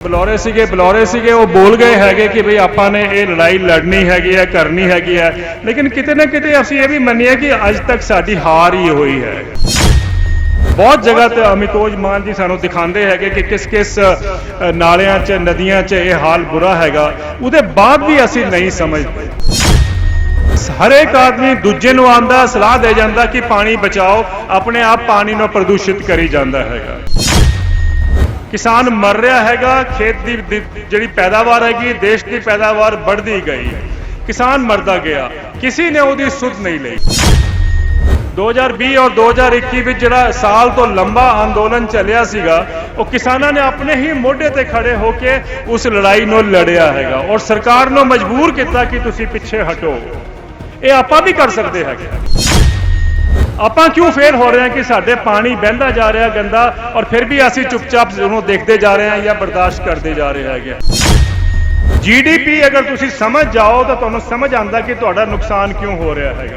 ਬਲੌਰੇ ਸੀਗੇ ਬਲੌਰੇ ਸੀਗੇ, ਉਹ ਬੋਲ ਗਏ ਹੈਗੇ ਕਿ ਭਈ ਆਪਾਂ ਨੇ ਇਹ ਲੜਾਈ ਲੜਨੀ ਹੈਗੀ ਹੈ, ਕਰਨੀ ਹੈਗੀ ਹੈ। ਲੇਕਿਨ ਕਿਤੇ ਨਾ ਕਿਤੇ ਅਸੀਂ ਇਹ ਵੀ ਮੰਨੀਏ ਕਿ ਅੱਜ ਤੱਕ ਸਾਡੀ ਹਾਰ ਹੀ ਹੋਈ ਹੈ। ਬਹੁਤ ਜਗ੍ਹਾ ਤੇ ਅਮਿਤੋਜ ਮਾਨ ਜੀ ਸਾਨੂੰ ਦਿਖਾਉਂਦੇ ਹੈਗੇ ਕਿ ਕਿਸ ਕਿਸ ਨਾਲਿਆਂ 'ਚ, ਨਦੀਆਂ 'ਚ ਇਹ ਹਾਲ ਬੁਰਾ ਹੈਗਾ। ਉਹਦੇ ਬਾਅਦ ਵੀ ਅਸੀਂ ਨਹੀਂ ਸਮਝਦੇ। ਹਰੇਕ ਆਦਮੀ ਦੂਜੇ ਨੂੰ ਆਂਦਾ ਸਲਾਹ ਦੇ ਜਾਂਦਾ ਕਿ ਪਾਣੀ ਬਚਾਓ, ਆਪਣੇ ਆਪ ਪਾਣੀ ਨੂੰ ਪ੍ਰਦੂਸ਼ਿਤ ਕਰੀ ਜਾਂਦਾ ਹੈਗਾ। ਕਿਸਾਨ ਮਰ ਰਿਹਾ ਹੈਗਾ, ਖੇਤ ਦੀ ਜਿਹੜੀ ਪੈਦਾਵਾਰ ਹੈਗੀ, ਦੇਸ਼ ਦੀ ਪੈਦਾਵਾਰ ਵੱਧਦੀ ਗਈ। ਕਿਸਾਨ ਮਰਦਾ ਗਿਆ। ਕਿਸੇ ਨੇ ਉਹਦੀ ਸੁਧ ਨਹੀਂ ਲਈ। 2020 ਔਰ 2021 ਵਿੱਚ ਜਿਹੜਾ ਸਾਲ ਤੋਂ ਲੰਬਾ ਅੰਦੋਲਨ ਚੱਲਿਆ ਸੀਗਾ, ਉਹ ਕਿਸਾਨਾਂ ਨੇ ਆਪਣੇ ਹੀ ਮੋਢੇ ਤੇ ਖੜੇ ਹੋ ਕੇ ਉਸ ਲੜਾਈ ਨੂੰ ਲੜਿਆ ਹੈਗਾ ਔਰ ਸਰਕਾਰ ਨੂੰ ਮਜਬੂਰ ਕੀਤਾ ਕਿ ਤੁਸੀਂ ਪਿੱਛੇ ਹਟੋ। ਇਹ ਆਪਾਂ ਵੀ ਕਰ ਸਕਦੇ ਹੈਗੇ। ਆਪਾਂ ਕਿਉਂ ਫੇਲ ਹੋ ਰਹੇ ਹਾਂ ਕਿ ਸਾਡੇ ਪਾਣੀ ਬਹਿੰਦਾ ਜਾ ਰਿਹਾ ਗੰਦਾ ਔਰ ਫਿਰ ਵੀ ਅਸੀਂ ਚੁੱਪਚਾਪ ਉਹਨੂੰ ਦੇਖਦੇ ਜਾ ਰਹੇ ਹਾਂ ਜਾਂ ਬਰਦਾਸ਼ਤ ਕਰਦੇ ਜਾ ਰਹੇ ਹੈਗੇ ਜੀਡੀਪੀ ਅਗਰ ਤੁਸੀਂ ਸਮਝ ਜਾਓ ਤਾਂ ਤੁਹਾਨੂੰ ਸਮਝ ਆਉਂਦਾ ਕਿ ਤੁਹਾਡਾ ਨੁਕਸਾਨ ਕਿਉਂ ਹੋ ਰਿਹਾ ਹੈਗਾ।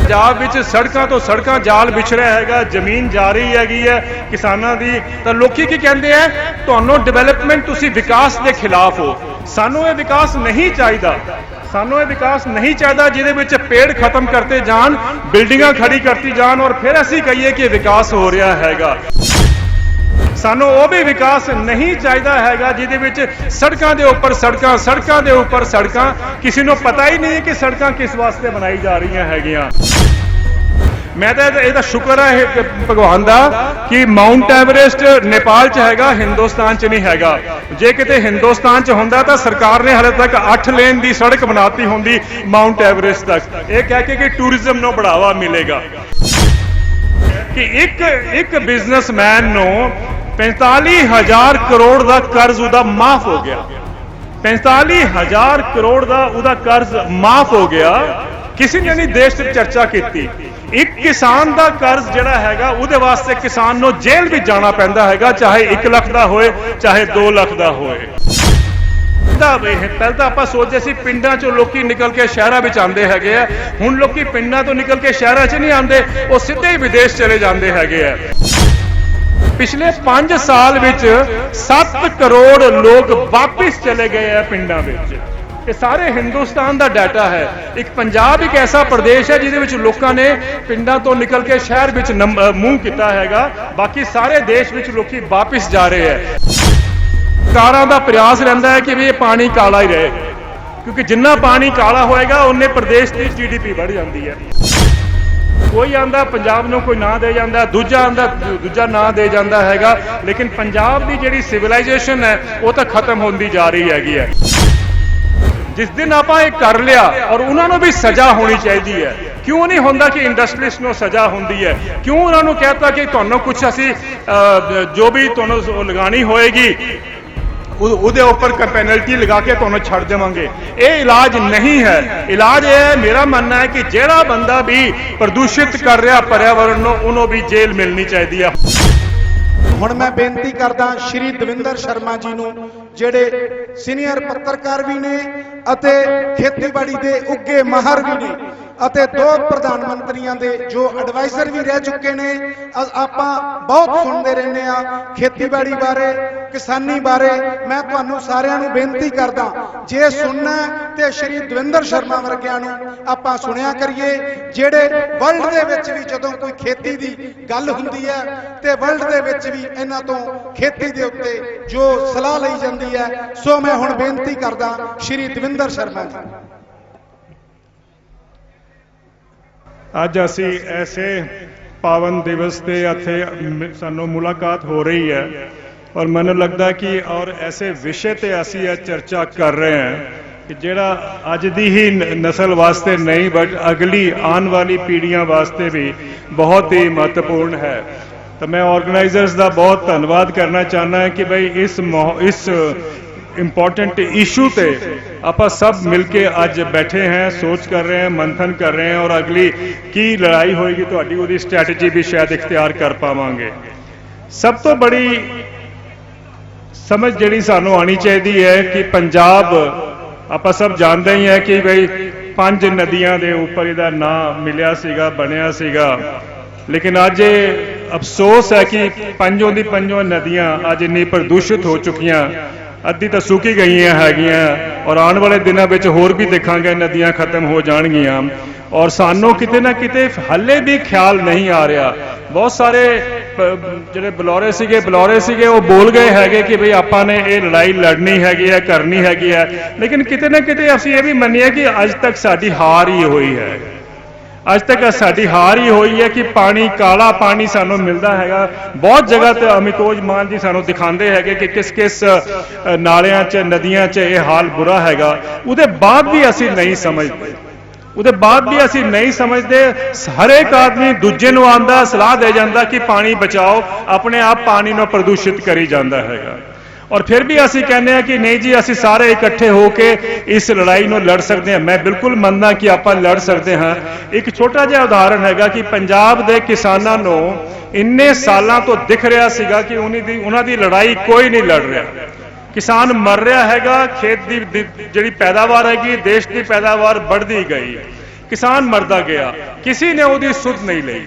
ਪੰਜਾਬ ਵਿੱਚ ਸੜਕਾਂ ਤੋਂ ਸੜਕਾਂ ਜਾਲ ਵਿਛ ਰਿਹਾ ਹੈਗਾ, ਜ਼ਮੀਨ ਜਾ ਰਹੀ ਹੈਗੀ ਹੈ ਕਿਸਾਨਾਂ ਦੀ। ਤਾਂ ਲੋਕੀ ਕੀ ਕਹਿੰਦੇ ਆ? ਤੁਹਾਨੂੰ ਡਿਵੈਲਪਮੈਂਟ ਤੁਸੀਂ ਵਿਕਾਸ ਦੇ ਖਿਲਾਫ ਹੋ। ਸਾਨੂੰ ਇਹ ਵਿਕਾਸ ਨਹੀਂ ਚਾਹੀਦਾ। ਸਾਨੂੰ ਇਹ ਵਿਕਾਸ ਨਹੀਂ ਚਾਹੀਦਾ ਜਿਹਦੇ ਵਿੱਚ ਪੇੜ ਖਤਮ ਕਰਤੇ ਜਾਣ, ਬਿਲਡਿੰਗਾਂ ਖੜੀ ਕਰਤੀ ਜਾਣ ਔਰ ਫਿਰ ਅਸੀਂ ਕਹੀਏ ਕਿ ਵਿਕਾਸ ਹੋ ਰਿਹਾ ਹੈਗਾ। ਸਾਨੂੰ ਉਹ ਵੀ ਵਿਕਾਸ ਨਹੀਂ ਚਾਹੀਦਾ ਹੈਗਾ ਜਿਹਦੇ ਵਿੱਚ ਸੜਕਾਂ ਦੇ ਉੱਪਰ ਸੜਕਾਂ ਸੜਕਾਂ ਦੇ ਉੱਪਰ ਸੜਕਾਂ, ਕਿਸੇ ਨੂੰ ਪਤਾ ਹੀ ਨਹੀਂ ਕਿ ਸੜਕਾਂ ਕਿਸ ਵਾਸਤੇ ਬਣਾਈ ਜਾ ਰਹੀਆਂ ਹੈਗੀਆਂ। ਮੈਂ ਤਾਂ ਇਹਦਾ- ਸ਼ੁਕਰ ਹੈ ਇਹ ਭਗਵਾਨ ਦਾ ਕਿ ਮਾਊਂਟ ਐਵਰੈਸਟ ਨੇਪਾਲ 'ਚ ਹੈਗਾ, ਹਿੰਦੁਸਤਾਨ 'ਚ ਨਹੀਂ ਹੈਗਾ। ਜੇ ਕਿਤੇ ਹਿੰਦੁਸਤਾਨ 'ਚ ਹੁੰਦਾ ਤਾਂ ਸਰਕਾਰ ਨੇ ਹਲੇ ਤੱਕ 8 ਲੇਨ ਦੀ ਸੜਕ ਬਣਾਤੀ ਹੁੰਦੀ ਮਾਊਂਟ ਐਵਰੈਸਟ ਤੱਕ। ਇਹ ਕਹਿ ਕੇ ਕਿ ਟੂਰਿਜ਼ਮ ਨੂੰ ਬੜਾਵਾ ਮਿਲੇਗਾ। ਕਿ ਇੱਕ ਇੱਕ ਬਿਜ਼ਨਸਮੈਨ ਨੂੰ 45000 ਕਰੋੜ ਦਾ ਕਰਜ਼ ਉਹਦਾ ਮਾਫ ਹੋ ਗਿਆ। 45000 ਕਰੋੜ ਦਾ ਉਹਦਾ ਕਰਜ਼ ਮਾਫ ਹੋ ਗਿਆ। ਕਿਸੇ ਨੇ ਨਹੀਂ ਦੇਸ਼ 'ਚ ਚਰਚਾ ਕੀਤੀ। ਇੱਕ ਕਿਸਾਨ ਦਾ ਕਰਜ਼ ਜਿਹੜਾ ਹੈਗਾ, ਉਹਦੇ ਵਾਸਤੇ ਕਿਸਾਨ ਨੂੰ ਜੇਲ੍ਹ ਵਿੱਚ ਜਾਣਾ ਪੈਂਦਾ ਹੈਗਾ, ਚਾਹੇ 1 ਲੱਖ ਦਾ ਹੋਏ, ਚਾਹੇ 2 ਲੱਖ ਦਾ ਹੋਏ। ਦਾ ਇਹ ਪਹਿਲਾਂ ਤਾਂ ਆਪਾਂ ਸੋਚਦੇ ਸੀ ਪਿੰਡਾਂ ਚੋਂ ਲੋਕੀ ਨਿਕਲ ਕੇ ਸ਼ਹਿਰਾਂ ਵਿੱਚ ਆਉਂਦੇ ਹੈਗੇ ਆ। ਹੁਣ ਲੋਕੀ ਪਿੰਡਾਂ ਤੋਂ ਨਿਕਲ ਕੇ ਸ਼ਹਿਰਾਂ 'ਚ ਨਹੀਂ ਆਉਂਦੇ, ਉਹ ਸਿੱਧੇ ਹੀ ਵਿਦੇਸ਼ ਚਲੇ ਜਾਂਦੇ ਹੈਗੇ ਆ। ਪਿਛਲੇ 5 ਸਾਲ ਵਿੱਚ 7 ਕਰੋੜ ਲੋਕ ਵਾਪਸ ਚਲੇ ਗਏ ਆ ਪਿੰਡਾਂ ਵਿੱਚ। ਇਹ ਸਾਰੇ ਹਿੰਦੁਸਤਾਨ ਦਾ ਡਾਟਾ ਹੈ। ਇੱਕ ਪੰਜਾਬ ਇੱਕ ਐਸਾ ਪ੍ਰਦੇਸ਼ ਹੈ ਜਿਹਦੇ ਵਿੱਚ ਲੋਕਾਂ ਨੇ ਪਿੰਡਾਂ ਤੋਂ ਨਿਕਲ ਕੇ ਸ਼ਹਿਰ ਵਿੱਚ ਨੰਬ- ਮੂੰਹ ਕੀਤਾ ਹੈਗਾ। ਬਾਕੀ ਸਾਰੇ ਦੇਸ਼ ਵਿੱਚ ਲੋਕੀ ਵਾਪਸ ਜਾ ਰਹੇ ਹੈ। ਸਰਕਾਰਾਂ ਦਾ ਪ੍ਰਯਾਸ ਰਹਿੰਦਾ ਹੈ ਕਿ ਵੀ ਇਹ ਪਾਣੀ ਕਾਲਾ ਹੀ ਰਹੇ। ਕਿਉਂਕਿ ਜਿੰਨਾ ਪਾਣੀ ਕਾਲਾ ਹੋਏਗਾ ਉਨੇ ਪ੍ਰਦੇਸ਼ ਦੀ ਜੀਡੀਪੀ ਵੱਧ ਜਾਂਦੀ ਹੈ। ਕੋਈ ਆਂਦਾ ਪੰਜਾਬ ਨੂੰ ਕੋਈ ਨਾਂ ਦੇ ਜਾਂਦਾ, ਦੂਜਾ ਆਂਦਾ ਦੂਜਾ ਨਾਂ ਦੇ ਜਾਂਦਾ ਹੈਗਾ। ਲੇਕਿਨ ਪੰਜਾਬ ਦੀ ਜਿਹੜੀ ਸਿਵਲਾਈਜੇਸ਼ਨ ਹੈ, ਉਹ ਤਾਂ ਖਤਮ ਹੁੰਦੀ ਜਾ ਰਹੀ ਹੈਗੀ ਹੈ। ਜਿਸ ਦਿਨ ਆਪਾਂ ਇਹ ਕਰ ਲਿਆ ਔਰ ਉਹਨਾਂ ਨੂੰ ਵੀ ਸਜ਼ਾ ਹੋਣੀ ਚਾਹੀਦੀ ਹੈ। ਕਿਉਂ ਨਹੀਂ ਹੁੰਦਾ ਕਿ ਇੰਡਸਟਰੀਸ ਨੂੰ ਸਜ਼ਾ ਹੁੰਦੀ ਹੈ? ਕਿਉਂ ਉਹਨਾਂ ਨੂੰ ਕਹਿਤਾ ਕਿ ਤੁਹਾਨੂੰ ਕੁਝ ਅਸੀਂ ਜੋ ਵੀ ਤੁਹਾਨੂੰ ਲਗਾਣੀ ਹੋਏਗੀ ਉਹਦੇ ਉੱਪਰ ਪੈਨਲਟੀ ਲਗਾ ਕੇ ਤੁਹਾਨੂੰ ਛੱਡ ਦੇਵਾਂਗੇ। ਇਹ ਇਲਾਜ ਨਹੀਂ ਹੈ। ਇਲਾਜ ਇਹ ਹੈ, ਮੇਰਾ ਮੰਨਣਾ ਹੈ ਕਿ ਜਿਹੜਾ ਬੰਦਾ ਵੀ ਪ੍ਰਦੂਸ਼ਿਤ ਕਰ ਰਿਹਾ ਪਰਿਆਵਰਣ ਨੂੰ, ਉਹਨੂੰ ਵੀ ਜੇਲ੍ਹ ਮਿਲਣੀ ਚਾਹੀਦੀ ਹੈ ਹੁਣ ਮੈਂ ਬੇਨਤੀ ਕਰਦਾ ਸ਼੍ਰੀ ਦਵਿੰਦਰ ਸ਼ਰਮਾ ਜੀ ਨੂੰ ਜਿਹੜੇ ਸੀਨੀਅਰ ਪੱਤਰਕਾਰ ਵੀ ਨੇ ਅਤੇ ਖੇਤੀਬਾੜੀ ਦੇ ਉੱਗੇ ਮਾਹਰ ਵੀ ਨੇ। ਅਤੇ ਦੋ ਪ੍ਰਧਾਨ ਮੰਤਰੀਆਂ ਦੇ ਜੋ ਐਡਵਾਈਜ਼ਰ ਵੀ ਰਹਿ ਚੁੱਕੇ ਨੇ ਆਪਾਂ ਬਹੁਤ ਸੁਣਦੇ ਰਹਿੰਦੇ ਆ ਖੇਤੀਬਾੜੀ ਬਾਰੇ, ਕਿਸਾਨੀ ਬਾਰੇ। ਮੈਂ ਤੁਹਾਨੂੰ ਸਾਰਿਆਂ ਨੂੰ ਬੇਨਤੀ ਕਰਦਾ, ਜੇ ਸੁਣਨਾ ਹੈ ਤੇ ਸ਼੍ਰੀ ਦਵਿੰਦਰ ਸ਼ਰਮਾ ਵਰਗਿਆਂ ਨੂੰ ਆਪਾਂ ਸੁਣਿਆ ਕਰੀਏ, ਜਿਹੜੇ ਵਰਲਡ ਦੇ ਵਿੱਚ ਵੀ ਜਦੋਂ ਕੋਈ ਖੇਤੀ ਦੀ ਗੱਲ ਹੁੰਦੀ ਹੈ ਤੇ ਵਰਲਡ ਦੇ ਵਿੱਚ ਵੀ ਇਹਨਾਂ ਤੋਂ ਖੇਤੀ ਦੇ ਉੱਤੇ ਜੋ ਸਲਾਹ ਲਈ ਜਾਂਦੀ ਹੈ, ਸੋ ਮੈਂ ਹੁਣ ਬੇਨਤੀ ਕਰਦਾ ਸ਼੍ਰੀ ਦਵਿੰਦਰ ਸ਼ਰਮਾ ਜੀ। ਅੱਜ ਅਸੀਂ ਐਸੇ ਪਾਵਨ ਦਿਵਸ ਤੇ ਇੱਥੇ ਸਾਨੂੰ ਮੁਲਾਕਾਤ ਹੋ ਰਹੀ ਹੈ ਔਰ ਮੈਨੂੰ ਲੱਗਦਾ ਕਿ ਔਰ ਐਸੇ ਵਿਸ਼ੇ ਤੇ ਅਸੀਂ ਇਹ ਚਰਚਾ ਕਰ ਰਹੇ ਹਾਂ ਕਿ ਜਿਹੜਾ ਅੱਜ ਦੀ ਹੀ ਨਸਲ ਵਾਸਤੇ ਨਹੀਂ ਬਟ ਅਗਲੀ ਆਉਣ ਵਾਲੀ ਪੀੜ੍ਹੀਆਂ ਵਾਸਤੇ ਵੀ ਬਹੁਤ ਹੀ ਮਹੱਤਵਪੂਰਨ ਹੈ। ਤਾਂ ਮੈਂ ਆਰਗੇਨਾਈਜ਼ਰਸ ਦਾ ਬਹੁਤ ਧੰਨਵਾਦ ਕਰਨਾ ਚਾਹੁੰਦਾ ਹਾਂ ਕਿ ਭਈ ਇਸ ਮੌ- ਇਸ ਇੰਪੋਰਟੈਂਟ ਇਸ਼ੂ ਤੇ ਆਪਾਂ ਸਭ ਮਿਲ ਕੇ ਅੱਜ ਬੈਠੇ ਹਾਂ, ਸੋਚ ਕਰ ਰਹੇ ਹਾਂ, ਮੰਥਨ ਕਰ ਰਹੇ ਹਾਂ ਔਰ ਅਗਲੀ ਕੀ ਲੜਾਈ ਹੋਏਗੀ ਤੁਹਾਡੀ, ਉਹਦੀ ਸਟ੍ਰੈਟਜੀ ਵੀ ਸ਼ਾਇਦ ਇਖਤਿਆਰ ਕਰ ਪਾਵਾਂਗੇ। ਸਭ ਤੋਂ ਬੜੀ ਸਮਝ ਜਿਹੜੀ ਸਾਨੂੰ ਆਣੀ ਚਾਹੀਦੀ ਹੈ ਕਿ ਪੰਜਾਬ, ਆਪਾਂ ਸਭ ਜਾਣਦੇ ਹੀ ਹੈ ਕਿ ਭਈ ਪੰਜ ਨਦੀਆਂ ਦੇ ਉੱਪਰ ਇਹਦਾ ਨਾਂ ਮਿਲਿਆ ਸੀਗਾ, ਬਣਿਆ ਸੀਗਾ। ਲੇਕਿਨ ਅੱਜ ਇਹ ਅਫਸੋਸ ਹੈ ਕਿ ਪੰਜੋਂ ਦੀ ਪੰਜੋਂ ਨਦੀਆਂ ਅੱਜ ਇੰਨੀ ਪ੍ਰਦੂਸ਼ਿਤ ਹੋ ਚੁੱਕੀਆਂ। ਅੱਧੀ ਤਾਂ ਸੁੱਕੀ ਗਈਆਂ ਹੈਗੀਆਂ ਔਰ ਆਉਣ ਵਾਲੇ ਦਿਨਾਂ ਵਿੱਚ ਹੋਰ ਵੀ ਦੇਖਾਂਗੇ, ਨਦੀਆਂ ਖਤਮ ਹੋ ਜਾਣਗੀਆਂ। ਔਰ ਸਾਨੂੰ ਕਿਤੇ ਨਾ ਕਿਤੇ ਹੱਲੇ ਵੀ ਖਿਆਲ ਨਹੀਂ ਆ ਰਿਹਾ। ਬਹੁਤ ਸਾਰੇ ਜਿਹੜੇ ਬਲੌਰੇ ਸੀਗੇ ਬਲੌਰੇ ਸੀਗੇ, ਉਹ ਬੋਲ ਗਏ ਹੈਗੇ ਕਿ ਭਈ ਆਪਾਂ ਨੇ ਇਹ ਲੜਾਈ ਲੜਨੀ ਹੈਗੀ ਹੈ, ਕਰਨੀ ਹੈਗੀ ਹੈ। ਲੇਕਿਨ ਕਿਤੇ ਨਾ ਕਿਤੇ ਅਸੀਂ ਇਹ ਵੀ ਮੰਨਿਆ ਕਿ ਅੱਜ ਤੱਕ ਸਾਡੀ ਹਾਰ ਹੀ ਹੋਈ ਹੈ। ਅੱਜ ਤੱਕ ਸਾਡੀ ਹਾਰ ਹੀ ਹੋਈ ਹੈ ਕਿ ਪਾਣੀ, ਕਾਲਾ ਪਾਣੀ ਸਾਨੂੰ ਮਿਲਦਾ ਹੈਗਾ। ਬਹੁਤ ਜਗ੍ਹਾ ਤੇ ਅਮਿਤੋਜ ਮਾਨ ਜੀ ਸਾਨੂੰ ਦਿਖਾਉਂਦੇ ਹੈਗੇ ਕਿ ਕਿਸ ਕਿਸ ਨਾਲਿਆਂ 'ਚ, ਨਦੀਆਂ 'ਚ ਇਹ ਹਾਲ ਬੁਰਾ ਹੈਗਾ। ਉਹਦੇ ਬਾਅਦ ਵੀ ਅਸੀਂ ਨਹੀਂ ਸਮਝਦੇ। ਉਹਦੇ ਬਾਅਦ ਵੀ ਅਸੀਂ ਨਹੀਂ ਸਮਝਦੇ। ਹਰੇਕ ਆਦਮੀ ਦੂਜੇ ਨੂੰ ਆਂਦਾ ਸਲਾਹ ਦੇ ਜਾਂਦਾ ਕਿ ਪਾਣੀ ਬਚਾਓ। ਆਪਣੇ ਆਪ ਪਾਣੀ ਨੂੰ ਪ੍ਰਦੂਸ਼ਿਤ ਕਰੀ ਜਾਂਦਾ ਹੈਗਾ। ਔਰ ਫਿਰ ਵੀ ਅਸੀਂ ਕਹਿੰਦੇ ਹਾਂ ਕਿ ਨਹੀਂ ਜੀ, ਅਸੀਂ ਸਾਰੇ ਇਕੱਠੇ ਹੋ ਕੇ ਇਸ ਲੜਾਈ ਨੂੰ ਲੜ ਸਕਦੇ ਹਾਂ। ਮੈਂ ਬਿਲਕੁਲ ਮੰਨਦਾ ਕਿ ਆਪਾਂ ਲੜ ਸਕਦੇ ਹਾਂ। ਇੱਕ ਛੋਟਾ ਜਿਹਾ ਉਦਾਹਰਣ ਹੈਗਾ ਕਿ ਪੰਜਾਬ ਦੇ ਕਿਸਾਨਾਂ ਨੂੰ ਇੰਨੇ ਸਾਲਾਂ ਤੋਂ ਦਿਖ ਰਿਹਾ ਸੀਗਾ ਕਿ ਉਹਨਾਂ ਦੀ ਉਹਨਾਂ ਦੀ ਲੜਾਈ ਕੋਈ ਨਹੀਂ ਲੜ ਰਿਹਾ। ਕਿਸਾਨ ਮਰ ਰਿਹਾ ਹੈਗਾ, ਖੇਤ ਦੀ ਦੀ ਜਿਹੜੀ ਪੈਦਾਵਾਰ ਹੈਗੀ, ਦੇਸ਼ ਦੀ ਪੈਦਾਵਾਰ ਵੱਧਦੀ ਗਈ। ਕਿਸਾਨ ਮਰਦਾ ਗਿਆ। ਕਿਸੇ ਨੇ ਉਹਦੀ ਸੁਧ ਨਹੀਂ ਲਈ।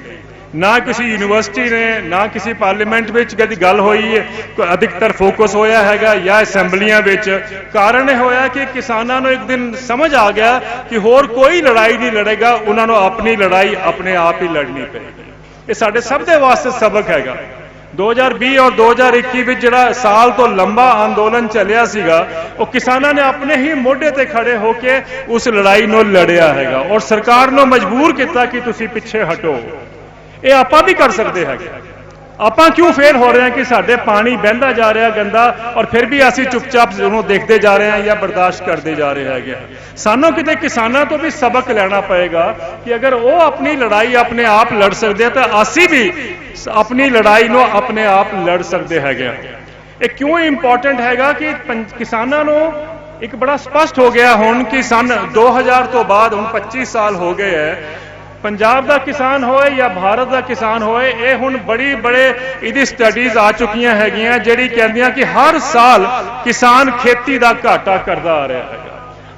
ਨਾ ਕਿਸੇ ਯੂਨੀਵਰਸਿਟੀ ਨੇ, ਨਾ ਕਿਸੇ ਪਾਰਲੀਮੈਂਟ ਵਿੱਚ ਕਦੀ ਗੱਲ ਹੋਈ ਹੈ। ਅਧਿਕਤਰ ਫੋਕਸ ਹੋਇਆ ਹੈਗਾ ਜਾਂ ਅਸੈਂਬਲੀਆਂ ਵਿੱਚ। ਕਾਰਨ ਇਹ ਹੋਇਆ ਕਿ ਕਿਸਾਨਾਂ ਨੂੰ ਇੱਕ ਦਿਨ ਸਮਝ ਆ ਗਿਆ ਕਿ ਹੋਰ ਕੋਈ ਲੜਾਈ ਨਹੀਂ ਲੜੇਗਾ, ਉਹਨਾਂ ਨੂੰ ਆਪਣੀ ਲੜਾਈ ਆਪਣੇ ਆਪ ਹੀ ਲੜਨੀ ਪਏਗੀ। ਇਹ ਸਾਡੇ ਸਭ ਦੇ ਵਾਸਤੇ ਸਬਕ ਹੈਗਾ। 2020 ਔਰ 2021 ਵਿੱਚ ਜਿਹੜਾ ਸਾਲ ਤੋਂ ਲੰਬਾ ਅੰਦੋਲਨ ਚੱਲਿਆ ਸੀਗਾ, ਉਹ ਕਿਸਾਨਾਂ ਨੇ ਆਪਣੇ ਹੀ ਮੋਢੇ ਤੇ ਖੜੇ ਹੋ ਕੇ ਉਸ ਲੜਾਈ ਨੂੰ ਲੜਿਆ ਹੈਗਾ। ਔਰ ਸਰਕਾਰ ਨੂੰ ਮਜਬੂਰ ਕੀਤਾ ਕਿ ਤੁਸੀਂ ਪਿੱਛੇ ਹਟੋ। ਇਹ ਆਪਾਂ ਵੀ ਕਰ ਸਕਦੇ ਹੈਗੇ ਆਪਾਂ ਕਿਉਂ ਫੇਲ ਹੋ ਰਹੇ ਹਾਂ ਕਿ ਸਾਡੇ ਪਾਣੀ ਬਹਿੰਦਾ ਜਾ ਰਿਹਾ, ਗੰਦਾ, ਔਰ ਫਿਰ ਵੀ ਅਸੀਂ ਚੁੱਪਚਾਪ ਉਹਨੂੰ ਦੇਖਦੇ ਜਾ ਰਹੇ ਹਾਂ ਜਾਂ ਬਰਦਾਸ਼ਤ ਕਰਦੇ ਜਾ ਰਹੇ ਹੈਗੇ ਸਾਨੂੰ ਕਿਤੇ ਕਿਸਾਨਾਂ ਤੋਂ ਵੀ ਸਬਕ ਲੈਣਾ ਪਏਗਾ ਕਿ ਅਗਰ ਉਹ ਆਪਣੀ ਲੜਾਈ ਆਪਣੇ ਆਪ ਲੜ ਸਕਦੇ ਆ, ਤਾਂ ਅਸੀਂ ਵੀ ਆਪਣੀ ਲੜਾਈ ਨੂੰ ਆਪਣੇ ਆਪ ਲੜ ਸਕਦੇ ਹੈਗੇ ਆ। ਇਹ ਕਿਉਂ ਇੰਪੋਰਟੈਂਟ ਹੈਗਾ ਕਿ ਪੰ- ਕਿਸਾਨਾਂ ਨੂੰ ਇੱਕ ਬੜਾ ਸਪਸ਼ਟ ਹੋ ਗਿਆ ਹੁਣ ਕਿ ਸਨ 2000 ਤੋਂ ਬਾਅਦ ਹੁਣ 25 ਸਾਲ ਹੋ ਗਏ ਹੈ ਪੰਜਾਬ ਦਾ ਕਿਸਾਨ ਹੋਏ ਜਾਂ ਭਾਰਤ ਦਾ ਕਿਸਾਨ ਹੋਏ, ਇਹ ਹੁਣ ਬੜੀ ਬੜੇ ਇਹਦੀ ਸਟੱਡੀਜ਼ ਆ ਚੁੱਕੀਆਂ ਹੈਗੀਆਂ, ਜਿਹੜੀ ਕਹਿੰਦੀਆਂ ਕਿ ਹਰ ਸਾਲ ਕਿਸਾਨ ਖੇਤੀ ਦਾ ਘਾਟਾ ਕਰਦਾ ਆ ਰਿਹਾ ਹੈਗਾ।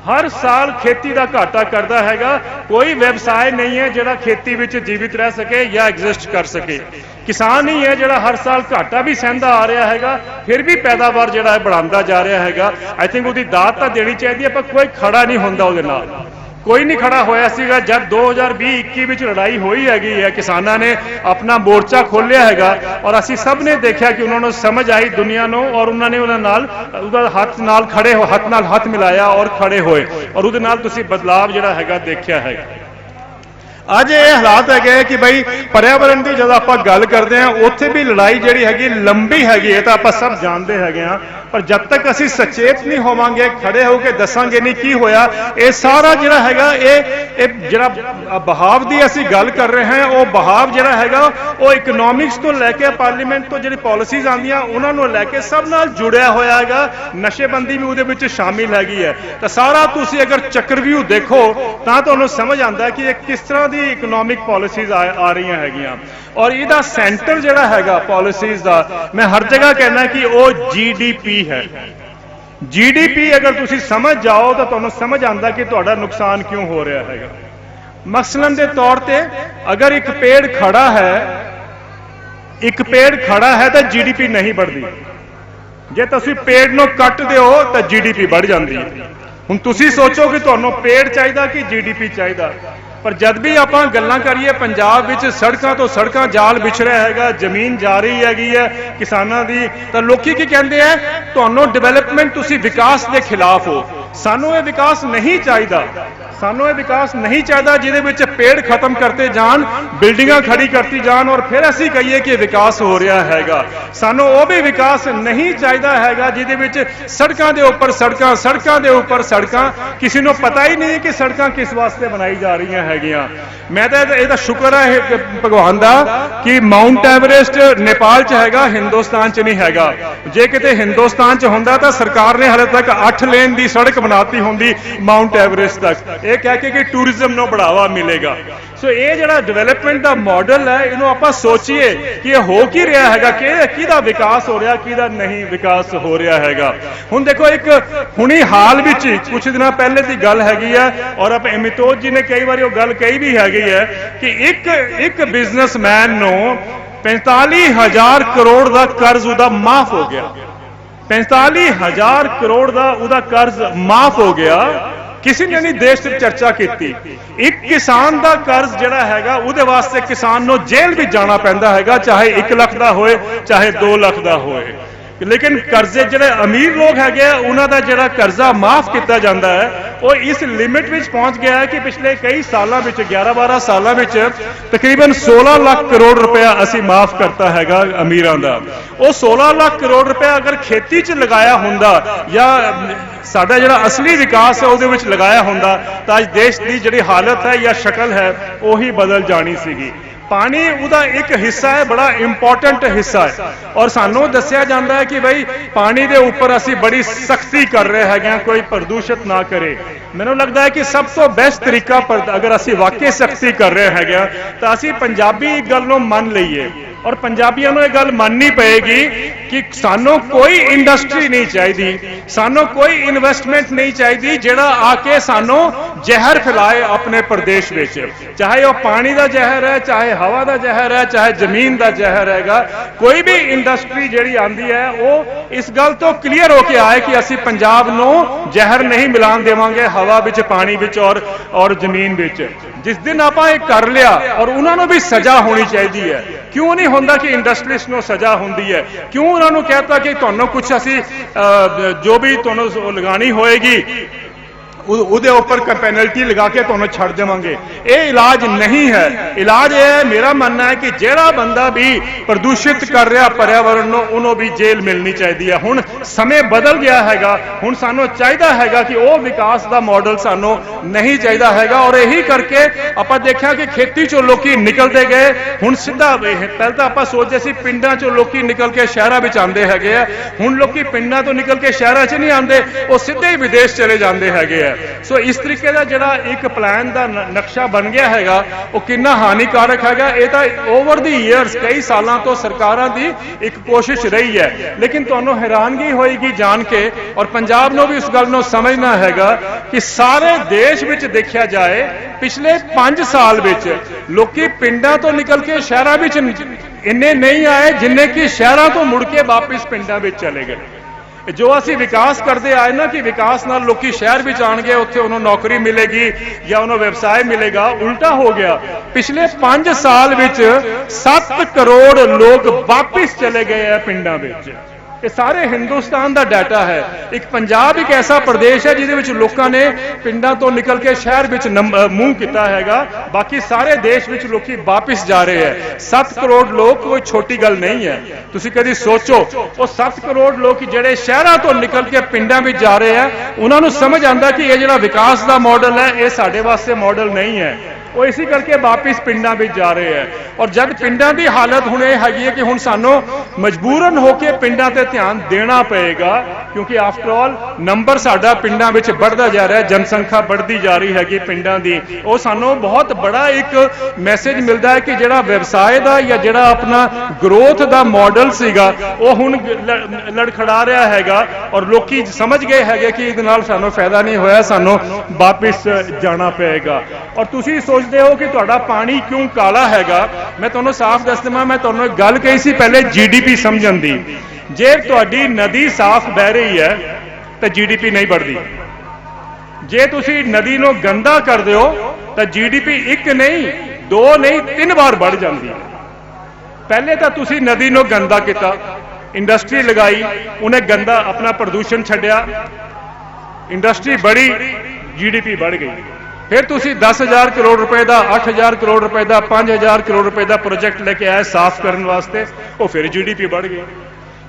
ਹਰ ਸਾਲ ਖੇਤੀ ਦਾ ਘਾਟਾ ਕਰਦਾ ਹੈਗਾ, ਕੋਈ ਵਿਵਸਾਇ ਨਹੀਂ ਹੈ ਜਿਹੜਾ ਖੇਤੀ ਵਿੱਚ ਜੀਵਿਤ ਰਹਿ ਸਕੇ ਜਾਂ ਐਗਜ਼ਿਸਟ ਕਰ ਸਕੇ। ਕਿਸਾਨ ਹੀ ਹੈ ਜਿਹੜਾ ਹਰ ਸਾਲ ਘਾਟਾ ਵੀ ਸਹਿੰਦਾ ਆ ਰਿਹਾ ਹੈਗਾ, ਫਿਰ ਵੀ ਪੈਦਾਵਾਰ ਜਿਹੜਾ ਹੈ ਬੜਾਉਂਦਾ ਜਾ ਰਿਹਾ ਹੈਗਾ। ਆਈ ਥਿੰਕ ਉਹਦੀ ਦਾਤ ਤਾਂ ਦੇਣੀ ਚਾਹੀਦੀ ਹੈ, ਪਰ ਕੋਈ ਖੜਾ ਨਹੀਂ ਹੁੰਦਾ ਉਹਦੇ ਨਾਲ। ਕੋਈ ਨਹੀਂ ਖੜਾ ਹੋਇਆ ਸੀਗਾ, ਜਦ 2020-21 ਵਿੱਚ ਲੜਾਈ ਹੋਈ ਹੈਗੀ ਹੈ, ਕਿਸਾਨਾਂ ਨੇ ਆਪਣਾ ਮੋਰਚਾ ਖੋਲ੍ਹਿਆ ਹੈਗਾ ਔਰ ਅਸੀਂ ਸਭ ਨੇ ਦੇਖਿਆ ਕਿ ਉਹਨਾਂ ਨੂੰ ਸਮਝ ਆਈ ਦੁਨੀਆ ਨੂੰ ਔਰ ਉਹਨਾਂ ਨੇ ਉਹਨਾਂ ਨਾਲ, ਉਹਦਾ ਹੱਥ ਨਾਲ ਖੜੇ ਹੋ, ਹੱਥ ਨਾਲ ਹੱਥ ਮਿਲਾਇਆ ਔਰ ਖੜੇ ਹੋਏ ਔਰ ਉਹਦੇ ਨਾਲ ਤੁਸੀਂ ਬਦਲਾਵ ਜਿਹੜਾ ਹੈਗਾ ਦੇਖਿਆ ਹੈਗਾ। ਅੱਜ ਇਹ ਹਾਲਾਤ ਹੈਗੇ ਕਿ ਬਈ ਪਰਿਆਵਰਣ ਦੀ ਜਦੋਂ ਆਪਾਂ ਗੱਲ ਕਰਦੇ ਹਾਂ, ਉੱਥੇ ਵੀ ਲੜਾਈ ਜਿਹੜੀ ਹੈਗੀ ਲੰਬੀ ਹੈਗੀ ਹੈ ਤਾਂ ਆਪਾਂ ਸਭ ਜਾਣਦੇ ਹੈਗੇ ਆ ਪਰ ਜਦ ਤੱਕ ਅਸੀਂ ਸਚੇਤ ਨਹੀਂ ਹੋਵਾਂਗੇ, ਖੜੇ ਹੋ ਕੇ ਦੱਸਾਂਗੇ ਨਹੀਂ ਕੀ ਹੋਇਆ, ਇਹ ਸਾਰਾ ਜਿਹੜਾ ਹੈਗਾ, ਇਹ ਇਹ ਜਿਹੜਾ ਬਹਾਵ ਦੀ ਅਸੀਂ ਗੱਲ ਕਰ ਰਹੇ ਹਾਂ, ਉਹ ਬਹਾਵ ਜਿਹੜਾ ਹੈਗਾ, ਉਹ ਇਕਨੋਮਿਕਸ ਤੋਂ ਲੈ ਕੇ ਪਾਰਲੀਮੈਂਟ ਤੋਂ ਜਿਹੜੀ ਪਾਲਿਸੀਜ਼ ਆਉਂਦੀਆਂ, ਉਹਨਾਂ ਨੂੰ ਲੈ ਕੇ ਸਭ ਨਾਲ ਜੁੜਿਆ ਹੋਇਆ ਹੈਗਾ, ਨਸ਼ੇਬੰਦੀ ਵੀ ਉਹਦੇ ਵਿੱਚ ਸ਼ਾਮਿਲ ਹੈਗੀ ਹੈ। ਤਾਂ ਸਾਰਾ ਤੁਸੀਂ ਅਗਰ ਚੱਕਰਵਿਊ ਦੇਖੋ, ਤਾਂ ਤੁਹਾਨੂੰ ਸਮਝ ਆਉਂਦਾ ਕਿ ਇਹ ਕਿਸ ਤਰ੍ਹਾਂ ਦੀ ਇਕਨੋਮਿਕ ਪਾਲਿਸੀਜ਼ ਆ ਰਹੀਆਂ ਹੈਗੀਆਂ। ਔਰ ਇਹਦਾ ਸੈਂਟਰ ਜਿਹੜਾ ਹੈਗਾ ਪਾਲਿਸੀਜ਼ ਦਾ, ਮੈਂ ਹਰ ਜਗ੍ਹਾ ਕਹਿੰਦਾ ਕਿ ਉਹ ਜੀਡੀਪੀ ਹੈ। ਜੀਡੀਪੀ ਅਗਰ ਤੁਸੀਂ ਸਮਝ ਜਾਓ ਤਾਂ ਤੁਹਾਨੂੰ ਸਮਝ ਆਉਂਦਾ ਕਿ ਤੁਹਾਡਾ ਨੁਕਸਾਨ ਕਿਉਂ ਹੋ ਰਿਹਾ ਹੈਗਾ। ਮਸਲਨ ਦੇ ਤੌਰ ਤੇ ਅਗਰ ਇੱਕ ਪੇੜ ਖੜਾ ਹੈ, ਇੱਕ ਪੇੜ ਖੜਾ ਹੈ ਤਾਂ ਜੀਡੀਪੀ ਨਹੀਂ बढ़ਦੀ ਜੇ ਤੁਸੀਂ ਪੇੜ ਨੂੰ ਕੱਟ ਦਿਓ ਤਾਂ ਜੀਡੀਪੀ ਵੱਧ ਜਾਂਦੀ ਹੈ। ਹੁਣ ਤੁਸੀਂ ਸੋਚੋ ਕਿ ਤੁਹਾਨੂੰ ਪੇੜ ਚਾਹੀਦਾ ਕਿ ਜੀਡੀਪੀ ਚਾਹੀਦਾ। ਪਰ ਜਦ ਵੀ ਆਪਾਂ ਗੱਲਾਂ ਕਰੀਏ, ਪੰਜਾਬ ਵਿੱਚ ਸੜਕਾਂ ਤੋਂ ਸੜਕਾਂ ਜਾਲ ਵਿਛ ਰਿਹਾ ਹੈਗਾ, ਜ਼ਮੀਨ ਜਾ ਰਹੀ ਹੈਗੀ ਹੈ ਕਿਸਾਨਾਂ ਦੀ, ਤਾਂ ਲੋਕੀ ਕੀ ਕਹਿੰਦੇ ਆ? ਤੁਹਾਨੂੰ ਡਿਵੈਲਪਮੈਂਟ ਤੁਸੀਂ ਵਿਕਾਸ ਦੇ ਖਿਲਾਫ ਹੋ। ਸਾਨੂੰ ਇਹ ਵਿਕਾਸ ਨਹੀਂ ਚਾਹੀਦਾ। ਸਾਨੂੰ ਇਹ ਵਿਕਾਸ ਨਹੀਂ ਚਾਹੀਦਾ ਜਿਹਦੇ ਵਿੱਚ ਪੇੜ ਖਤਮ ਕਰਤੇ ਜਾਣ, ਬਿਲਡਿੰਗਾਂ ਖੜੀ ਕਰਤੀ ਜਾਣ ਔਰ ਫਿਰ ਅਸੀਂ ਕਹੀਏ ਕਿ ਵਿਕਾਸ ਹੋ ਰਿਹਾ ਹੈਗਾ। ਸਾਨੂੰ ਉਹ ਵੀ ਵਿਕਾਸ ਨਹੀਂ ਚਾਹੀਦਾ ਹੈਗਾ ਜਿਹਦੇ ਵਿੱਚ ਸੜਕਾਂ ਦੇ ਉੱਪਰ ਸੜਕਾਂ ਸੜਕਾਂ ਦੇ ਉੱਪਰ ਸੜਕਾਂ। ਕਿਸੇ ਨੂੰ ਪਤਾ ਹੀ ਨਹੀਂ ਕਿ ਸੜਕਾਂ ਕਿਸ ਵਾਸਤੇ ਬਣਾਈ ਜਾ ਰਹੀਆਂ ਹੈਗੀਆਂ। ਮੈਂ ਤਾਂ ਇਹਦਾ- ਸ਼ੁਕਰ ਹੈ ਭਗਵਾਨ ਦਾ ਕਿ ਮਾਊਂਟ ਐਵਰੇਸਟ ਨੇਪਾਲ 'ਚ ਹੈਗਾ, ਹਿੰਦੁਸਤਾਨ 'ਚ ਨਹੀਂ ਹੈਗਾ। ਜੇ ਕਿਤੇ ਹਿੰਦੁਸਤਾਨ 'ਚ ਹੁੰਦਾ ਤਾਂ ਸਰਕਾਰ ਨੇ ਹਲੇ ਤੱਕ 8 ਲੇਨ ਦੀ ਸੜਕ ਬਣਾਤੀ ਹੁੰਦੀ ਮਾਊਂਟ ਐਵਰੇਸਟ ਤੱਕ। ਇਹ ਕਹਿ ਕੇ ਕਿ ਟੂਰਿਜ਼ਮ ਨੂੰ ਬੜਾਵਾ ਮਿਲੇਗਾ। ਸੋ ਇਹ ਜਿਹੜਾ ਡਿਵੈਲਪਮੈਂਟ ਦਾ ਮਾਡਲ ਹੈ ਇਹਨੂੰ ਆਪਾਂ ਸੋਚੀਏ ਕਿ ਇਹ ਹੋ ਕੀ ਰਿਹਾ ਹੈਗਾ ਕਿ ਕਿਹਦਾ ਵਿਕਾਸ ਹੋ ਰਿਹਾ ਕਿਹਦਾ ਨਹੀਂ ਵਿਕਾਸ ਹੋ ਰਿਹਾ ਹੈਗਾ। ਹੁਣ ਦੇਖੋ ਇੱਕ ਹੁਣੀ ਹਾਲ ਵਿੱਚ ਹੀ, ਕੁਝ ਦਿਨਾਂ ਪਹਿਲੇ ਦੀ ਗੱਲ ਹੈਗੀ ਹੈ ਔਰ ਆਪ ਅਮਿਤੋਜ ਜੀ ਨੇ ਕਈ ਵਾਰੀ ਉਹ ਗੱਲ ਕਹੀ ਵੀ ਹੈਗੀ ਹੈ ਕਿ ਇੱਕ ਇੱਕ ਬਿਜ਼ਨਸਮੈਨ ਨੂੰ 45000 ਕਰੋੜ ਦਾ ਕਰਜ਼ ਉਹਦਾ ਮਾਫ ਹੋ ਗਿਆ। 45000 ਕਰੋੜ ਦਾ ਉਹਦਾ ਕਰਜ਼ ਮਾਫ ਹੋ ਗਿਆ। ਕਿਸੇ ਨੇ ਨਹੀਂ ਦੇਸ਼ ਤੇ ਚਰਚਾ ਕੀਤੀ। ਇੱਕ ਕਿਸਾਨ ਦਾ ਕਰਜ਼ ਜਿਹੜਾ ਹੈਗਾ, ਉਹਦੇ ਵਾਸਤੇ ਕਿਸਾਨ ਨੂੰ ਜੇਲ੍ਹ ਵੀ ਜਾਣਾ ਪੈਂਦਾ ਹੈਗਾ, ਚਾਹੇ 1 ਲੱਖ ਦਾ ਹੋਏ, ਚਾਹੇ 2 ਲੱਖ ਦਾ ਹੋਏ। ਲੇਕਿਨ ਕਰਜ਼ੇ ਜਿਹੜੇ ਅਮੀਰ ਲੋਕ ਹੈਗੇ ਆ, ਉਹਨਾਂ ਦਾ ਜਿਹੜਾ ਕਰਜ਼ਾ ਮਾਫ ਕੀਤਾ ਜਾਂਦਾ ਹੈ ਉਹ ਇਸ ਲਿਮਿਟ ਵਿੱਚ ਪਹੁੰਚ ਗਿਆ ਹੈ ਕਿ ਪਿਛਲੇ ਕਈ ਸਾਲਾਂ ਵਿੱਚ 11-12 ਸਾਲਾਂ ਵਿੱਚ ਤਕਰੀਬਨ 16 ਲੱਖ ਕਰੋੜ ਰੁਪਇਆ ਅਸੀਂ ਮਾਫ ਕਰਤਾ ਹੈਗਾ ਅਮੀਰਾਂ ਦਾ। ਉਹ 16 ਲੱਖ ਕਰੋੜ ਰੁਪਇਆ ਅਗਰ ਖੇਤੀ 'ਚ ਲਗਾਇਆ ਹੁੰਦਾ ਜਾਂ ਸਾਡਾ ਜਿਹੜਾ ਅਸਲੀ ਵਿਕਾਸ ਹੈ ਉਹਦੇ ਵਿੱਚ ਲਗਾਇਆ ਹੁੰਦਾ, ਤਾਂ ਅੱਜ ਦੇਸ਼ ਦੀ ਜਿਹੜੀ ਹਾਲਤ ਹੈ ਜਾਂ ਸ਼ਕਲ ਹੈ, ਉਹੀ ਬਦਲ ਜਾਣੀ ਸੀਗੀ। ਪਾਣੀ ਉਹਦਾ ਇੱਕ ਹਿੱਸਾ ਹੈ, ਬੜਾ ਇੰਪੋਰਟੈਂਟ ਹਿੱਸਾ ਹੈ। ਔਰ ਸਾਨੂੰ ਦੱਸਿਆ ਜਾਂਦਾ ਹੈ ਕਿ ਭਾਈ ਪਾਣੀ ਦੇ ਉੱਪਰ ਅਸੀਂ ਬੜੀ ਸਖਤੀ ਕਰ ਰਹੇ ਹੈਗੇ ਹਾਂ, ਕੋਈ ਪ੍ਰਦੂਸ਼ਿਤ ਨਾ ਕਰੇ। ਮੈਨੂੰ ਲੱਗਦਾ ਹੈ ਕਿ ਸਭ ਤੋਂ ਬੈਸਟ ਤਰੀਕਾ ਪਰ ਅਗਰ ਅਸੀਂ ਵਾਕਈ ਸਖਤੀ ਕਰ ਰਹੇ ਹੈਗੇ ਹਾਂ, ਤਾਂ ਅਸੀਂ ਪੰਜਾਬੀ ਗੱਲ ਨੂੰ ਮੰਨ ਲਈਏ। ਔਰ ਪੰਜਾਬੀਆਂ ਨੂੰ ਇਹ ਗੱਲ ਮੰਨਣੀ ਪਏਗੀ ਕਿ ਸਾਨੂੰ ਕੋਈ ਇੰਡਸਟਰੀ ਨਹੀਂ ਚਾਹੀਦੀ, ਸਾਨੂੰ ਕੋਈ ਇਨਵੈਸਟਮੈਂਟ ਨਹੀਂ ਚਾਹੀਦੀ ਜਿਹੜਾ ਆ ਕੇ ਸਾਨੂੰ ਜ਼ਹਿਰ ਫੈਲਾਏ ਆਪਣੇ ਪ੍ਰਦੇਸ਼ ਵਿੱਚ। ਚਾਹੇ ਉਹ ਪਾਣੀ ਦਾ ਜ਼ਹਿਰ ਹੈ, ਚਾਹੇ ਹਵਾ ਦਾ ਜ਼ਹਿਰ ਹੈ, ਚਾਹੇ ਜ਼ਮੀਨ ਦਾ ਜ਼ਹਿਰ ਹੈਗਾ, ਕੋਈ ਵੀ ਇੰਡਸਟਰੀ ਜਿਹੜੀ ਆਂਦੀ ਹੈ, ਉਹ ਇਸ ਗੱਲ ਤੋਂ ਕਲੀਅਰ ਹੋ ਕੇ ਆਏ ਕਿ ਅਸੀਂ ਪੰਜਾਬ ਨੂੰ ਜ਼ਹਿਰ ਨਹੀਂ ਮਿਲਾਣ ਦੇਵਾਂਗੇ, ਹਵਾ ਵਿੱਚ, ਪਾਣੀ ਵਿੱਚ ਔਰ ਔਰ ਜ਼ਮੀਨ ਵਿੱਚ। ਜਿਸ ਦਿਨ ਆਪਾਂ ਇਹ ਕਰ ਲਿਆ ਔਰ ਉਹਨਾਂ ਨੂੰ ਵੀ ਸਜ਼ਾ ਹੋਣੀ ਚਾਹੀਦੀ ਹੈ। ਕਿਉਂ ਨਹੀਂ ਹੁੰਦਾ ਕਿ ਇੰਡਸਟਰੀਸ ਨੂੰ ਸਜ਼ਾ ਹੁੰਦੀ ਹੈ। ਕਿਉਂ ਉਹਨਾਂ ਨੂੰ ਕਹਿਤਾ ਕਿ ਤੁਹਾਨੂੰ ਕੁਝ ਅਸੀਂ ਅਹ, ਜੋ ਵੀ ਤੁਹਾਨੂੰ ਉਹ ਲਗਾਣੀ ਹੋਏਗੀ ਉਹਦੇ ਉੱਪਰ ਪੈਨਲਟੀ ਲਗਾ ਕੇ ਤੁਹਾਨੂੰ ਛੱਡ ਦੇਵਾਂਗੇ। ਇਹ ਇਲਾਜ ਨਹੀਂ ਹੈ। ਇਲਾਜ ਇਹ ਹੈ, ਮੇਰਾ ਮੰਨਣਾ ਹੈ ਕਿ ਜਿਹੜਾ ਬੰਦਾ ਵੀ ਪ੍ਰਦੂਸ਼ਿਤ ਕਰ ਰਿਹਾ ਪਰਿਆਵਰਣ ਨੂੰ, ਉਹਨੂੰ ਵੀ ਜੇਲ੍ਹ ਮਿਲਣੀ ਚਾਹੀਦੀ ਹੈ। ਹੁਣ ਸਮੇਂ ਬਦਲ ਗਿਆ ਹੈਗਾ। ਹੁਣ ਸਾਨੂੰ ਚਾਹੀਦਾ ਹੈਗਾ ਕਿ ਉਹ ਵਿਕਾਸ ਦਾ ਮਾਡਲ ਸਾਨੂੰ ਨਹੀਂ ਚਾਹੀਦਾ ਹੈਗਾ। ਔਰ ਇਹੀ ਕਰਕੇ ਆਪਾਂ ਦੇਖਿਆ ਕਿ ਖੇਤੀ ਚੋਂ ਲੋਕੀ ਨਿਕਲਦੇ ਗਏ। ਹੁਣ ਸਿੱਧਾ ਪਹਿਲਾਂ ਤਾਂ ਆਪਾਂ ਸੋਚਦੇ ਸੀ ਪਿੰਡਾਂ ਚੋਂ ਲੋਕੀ ਨਿਕਲ ਕੇ ਸ਼ਹਿਰਾਂ ਵਿੱਚ ਆਉਂਦੇ ਹੈਗੇ ਆ। ਹੁਣ ਲੋਕੀ ਪਿੰਡਾਂ ਤੋਂ ਨਿਕਲ ਕੇ ਸ਼ਹਿਰਾਂ 'ਚ ਨਹੀਂ ਆਉਂਦੇ। ਉਹ ਸਿੱਧੇ ਹੀ ਵਿਦੇਸ਼ ਚਲੇ ਜਾਂਦੇ ਹੈਗੇ ਆ। ਸੋ ਇਸ ਤਰੀਕੇ ਦਾ ਜਿਹੜਾ ਇੱਕ ਪਲਾਨ ਦਾ ਨਕਸ਼ਾ ਬਣ ਗਿਆ ਹੈਗਾ, ਉਹ ਕਿੰਨਾ ਹਾਨੀਕਾਰਕ ਹੈਗਾ, ਇਹ ਤਾਂ ਓਵਰ ਦੀ ਇਅਰਸ ਕਈ ਸਾਲਾਂ ਤੋਂ ਸਰਕਾਰਾਂ ਦੀ ਇੱਕ ਕੋਸ਼ਿਸ਼ ਰਹੀ ਹੈ। ਲੇਕਿਨ ਤੁਹਾਨੂੰ ਹੈਰਾਨਗੀ ਹੋਏਗੀ ਜਾਣ ਕੇ, ਔਰ ਪੰਜਾਬ ਨੂੰ ਵੀ ਇਸ ਗੱਲ ਨੂੰ ਸਮਝਣਾ ਹੈਗਾ ਕਿ ਸਾਰੇ ਦੇਸ਼ ਵਿੱਚ ਦੇਖਿਆ ਜਾਏ, ਪਿਛਲੇ 5 ਸਾਲ ਵਿੱਚ ਲੋਕੀ ਪਿੰਡਾਂ ਤੋਂ ਨਿਕਲ ਕੇ ਸ਼ਹਿਰਾਂ ਵਿੱਚ ਇੰਨੇ ਨਹੀਂ ਆਏ ਜਿੰਨੇ ਕਿ ਸ਼ਹਿਰਾਂ ਤੋਂ ਮੁੜ ਕੇ ਵਾਪਸ ਪਿੰਡਾਂ ਵਿੱਚ ਚਲੇ ਗਏ। ਜੋ ਅਸੀਂ ਵਿਕਾਸ ਕਰਦੇ ਆਏ ਨਾ ਕਿ ਵਿਕਾਸ ਨਾਲ ਲੋਕੀ ਸ਼ਹਿਰ ਵਿੱਚ ਆਣਗੇ ਉੱਥੇ ਉਹਨੂੰ ਨੌਕਰੀ ਮਿਲੇਗੀ ਜਾਂ ਉਹਨੂੰ ਵਿਵਸਾਇ ਮਿਲੇਗਾ, ਉਲਟਾ ਹੋ ਗਿਆ। ਪਿਛਲੇ 5 ਸਾਲ ਵਿੱਚ 7 ਕਰੋੜ ਲੋਕ ਵਾਪਸ ਚਲੇ ਗਏ ਆ ਪਿੰਡਾਂ ਵਿੱਚ। ਇਹ ਸਾਰੇ ਹਿੰਦੁਸਤਾਨ ਦਾ ਡਾਟਾ ਹੈ। ਇੱਕ ਪੰਜਾਬ ਇੱਕ ਐਸਾ ਪ੍ਰਦੇਸ਼ ਹੈ ਜਿਹਦੇ ਵਿੱਚ ਲੋਕਾਂ ਨੇ ਪਿੰਡਾਂ ਤੋਂ ਨਿਕਲ ਕੇ ਸ਼ਹਿਰ ਵਿੱਚ ਮੂੰਹ ਕੀਤਾ ਹੈਗਾ। ਬਾਕੀ ਸਾਰੇ ਦੇਸ਼ ਵਿੱਚ ਲੋਕੀ ਵਾਪਸ ਜਾ ਰਹੇ ਹੈ। 7 ਕਰੋੜ ਲੋਕ, ਕੋਈ ਛੋਟੀ ਗੱਲ ਨਹੀਂ ਹੈ। ਤੁਸੀਂ ਕਦੀ ਸੋਚੋ, ਉਹ 7 ਕਰੋੜ ਲੋਕ ਜਿਹੜੇ ਸ਼ਹਿਰਾਂ ਤੋਂ ਨਿਕਲ ਕੇ ਪਿੰਡਾਂ ਵਿੱਚ ਜਾ ਰਹੇ ਆ ਉਹਨਾਂ ਨੂੰ ਸਮਝ ਆਉਂਦਾ ਕਿ ਇਹ ਜਿਹੜਾ ਵਿਕਾਸ ਦਾ ਮਾਡਲ ਹੈ, ਇਹ ਸਾਡੇ ਵਾਸਤੇ ਮਾਡਲ ਨਹੀਂ ਹੈ। ਉਹ ਇਸੇ ਕਰਕੇ ਵਾਪਿਸ ਪਿੰਡਾਂ ਵਿੱਚ ਜਾ ਰਹੇ ਹੈ। ਔਰ ਜਦ ਪਿੰਡਾਂ ਦੀ ਹਾਲਤ ਹੁਣ ਇਹ ਹੈਗੀ ਹੈ ਕਿ ਹੁਣ ਸਾਨੂੰ ਮਜਬੂਰਨ ਹੋ ਕੇ ਪਿੰਡਾਂ ਤੇ ਧਿਆਨ ਦੇਣਾ ਪਏਗਾ, ਕਿਉਂਕਿ ਆਫਟਰ ਆਲ ਨੰਬਰ ਸਾਡਾ ਪਿੰਡਾਂ ਵਿੱਚ ਵੱਧਦਾ ਜਾ ਰਿਹਾ ਹੈ, ਜਨਸੰਖਿਆ ਵੱਧਦੀ ਜਾ ਰਹੀ ਹੈਗੀ ਪਿੰਡਾਂ ਦੀ। ਉਹ ਸਾਨੂੰ ਬਹੁਤ ਬੜਾ ਇੱਕ ਮੈਸੇਜ ਮਿਲਦਾ ਹੈ ਕਿ ਜਿਹੜਾ ਵਿਵਸਾਏ ਦਾ ਜਾਂ ਜਿਹੜਾ ਆਪਣਾ ਗਰੋਥ ਦਾ ਮਾਡਲ ਸੀਗਾ, ਉਹ ਹੁਣ ਲੜਖੜਾ ਰਿਹਾ ਹੈਗਾ। ਔਰ ਲੋਕੀ ਸਮਝ ਗਏ ਹੈਗੇ ਕਿ ਇਹਦੇ ਨਾਲ ਸਾਨੂੰ ਫਾਇਦਾ ਨਹੀਂ ਹੋਇਆ, ਸਾਨੂੰ ਵਾਪਿਸ ਜਾਣਾ ਪਏਗਾ। ਔਰ ਤੁਸੀਂ ਸੋਚਦੇ ਹੋ ਕਿ ਤੁਹਾਡਾ ਪਾਣੀ ਕਿਉਂ ਕਾਲਾ ਹੈਗਾ? ਮੈਂ ਤੁਹਾਨੂੰ ਸਾਫ਼ ਦੱਸ ਦੇਵਾਂ, ਮੈਂ ਤੁਹਾਨੂੰ ਇੱਕ ਗੱਲ ਕਹੀ ਸੀ ਪਹਿਲੇ ਜੀਡੀਪੀ ਸਮਝਣ ਦੀ। ਜੇ ਤੁਹਾਡੀ ਨਦੀ ਸਾਫ਼ ਬਹਿ ਰਹੀ ਹੈ, ਤਾਂ ਜੀਡੀਪੀ ਨਹੀਂ ਵੱਧਦੀ। ਜੇ ਤੁਸੀਂ ਨਦੀ ਨੂੰ ਗੰਦਾ ਕਰਦੇ ਹੋ, ਤਾਂ ਜੀਡੀਪੀ ਇੱਕ ਨਹੀਂ, ਦੋ ਨਹੀਂ, ਤਿੰਨ ਵਾਰ ਵੱਧ ਜਾਂਦੀ ਹੈ। ਪਹਿਲੇ ਤਾਂ ਤੁਸੀਂ ਨਦੀ ਨੂੰ ਗੰਦਾ ਕੀਤਾ। ਇੰਡਸਟਰੀ ਲਗਾਈ, ਉਹਨੇ ਗੰਦਾ ਆਪਣਾ ਪ੍ਰਦੂਸ਼ਣ ਛੱਡਿਆ। ਇੰਡਸਟਰੀ ਬੜੀ ਜੀਡੀਪੀ ਵੱਧ ਗਈ। ਫਿਰ ਤੁਸੀਂ 10000 ਕਰੋੜ ਰੁਪਏ ਦਾ 8000 ਕਰੋੜ ਰੁਪਏ ਦਾ 5000 ਕਰੋੜ ਰੁਪਏ ਦਾ ਪ੍ਰੋਜੈਕਟ ਲੈ ਕੇ ਆਏ ਸਾਫ਼ ਕਰਨ ਵਾਸਤੇ, ਉਹ ਫਿਰ ਜੀਡੀਪੀ ਵੱਧ ਗਈ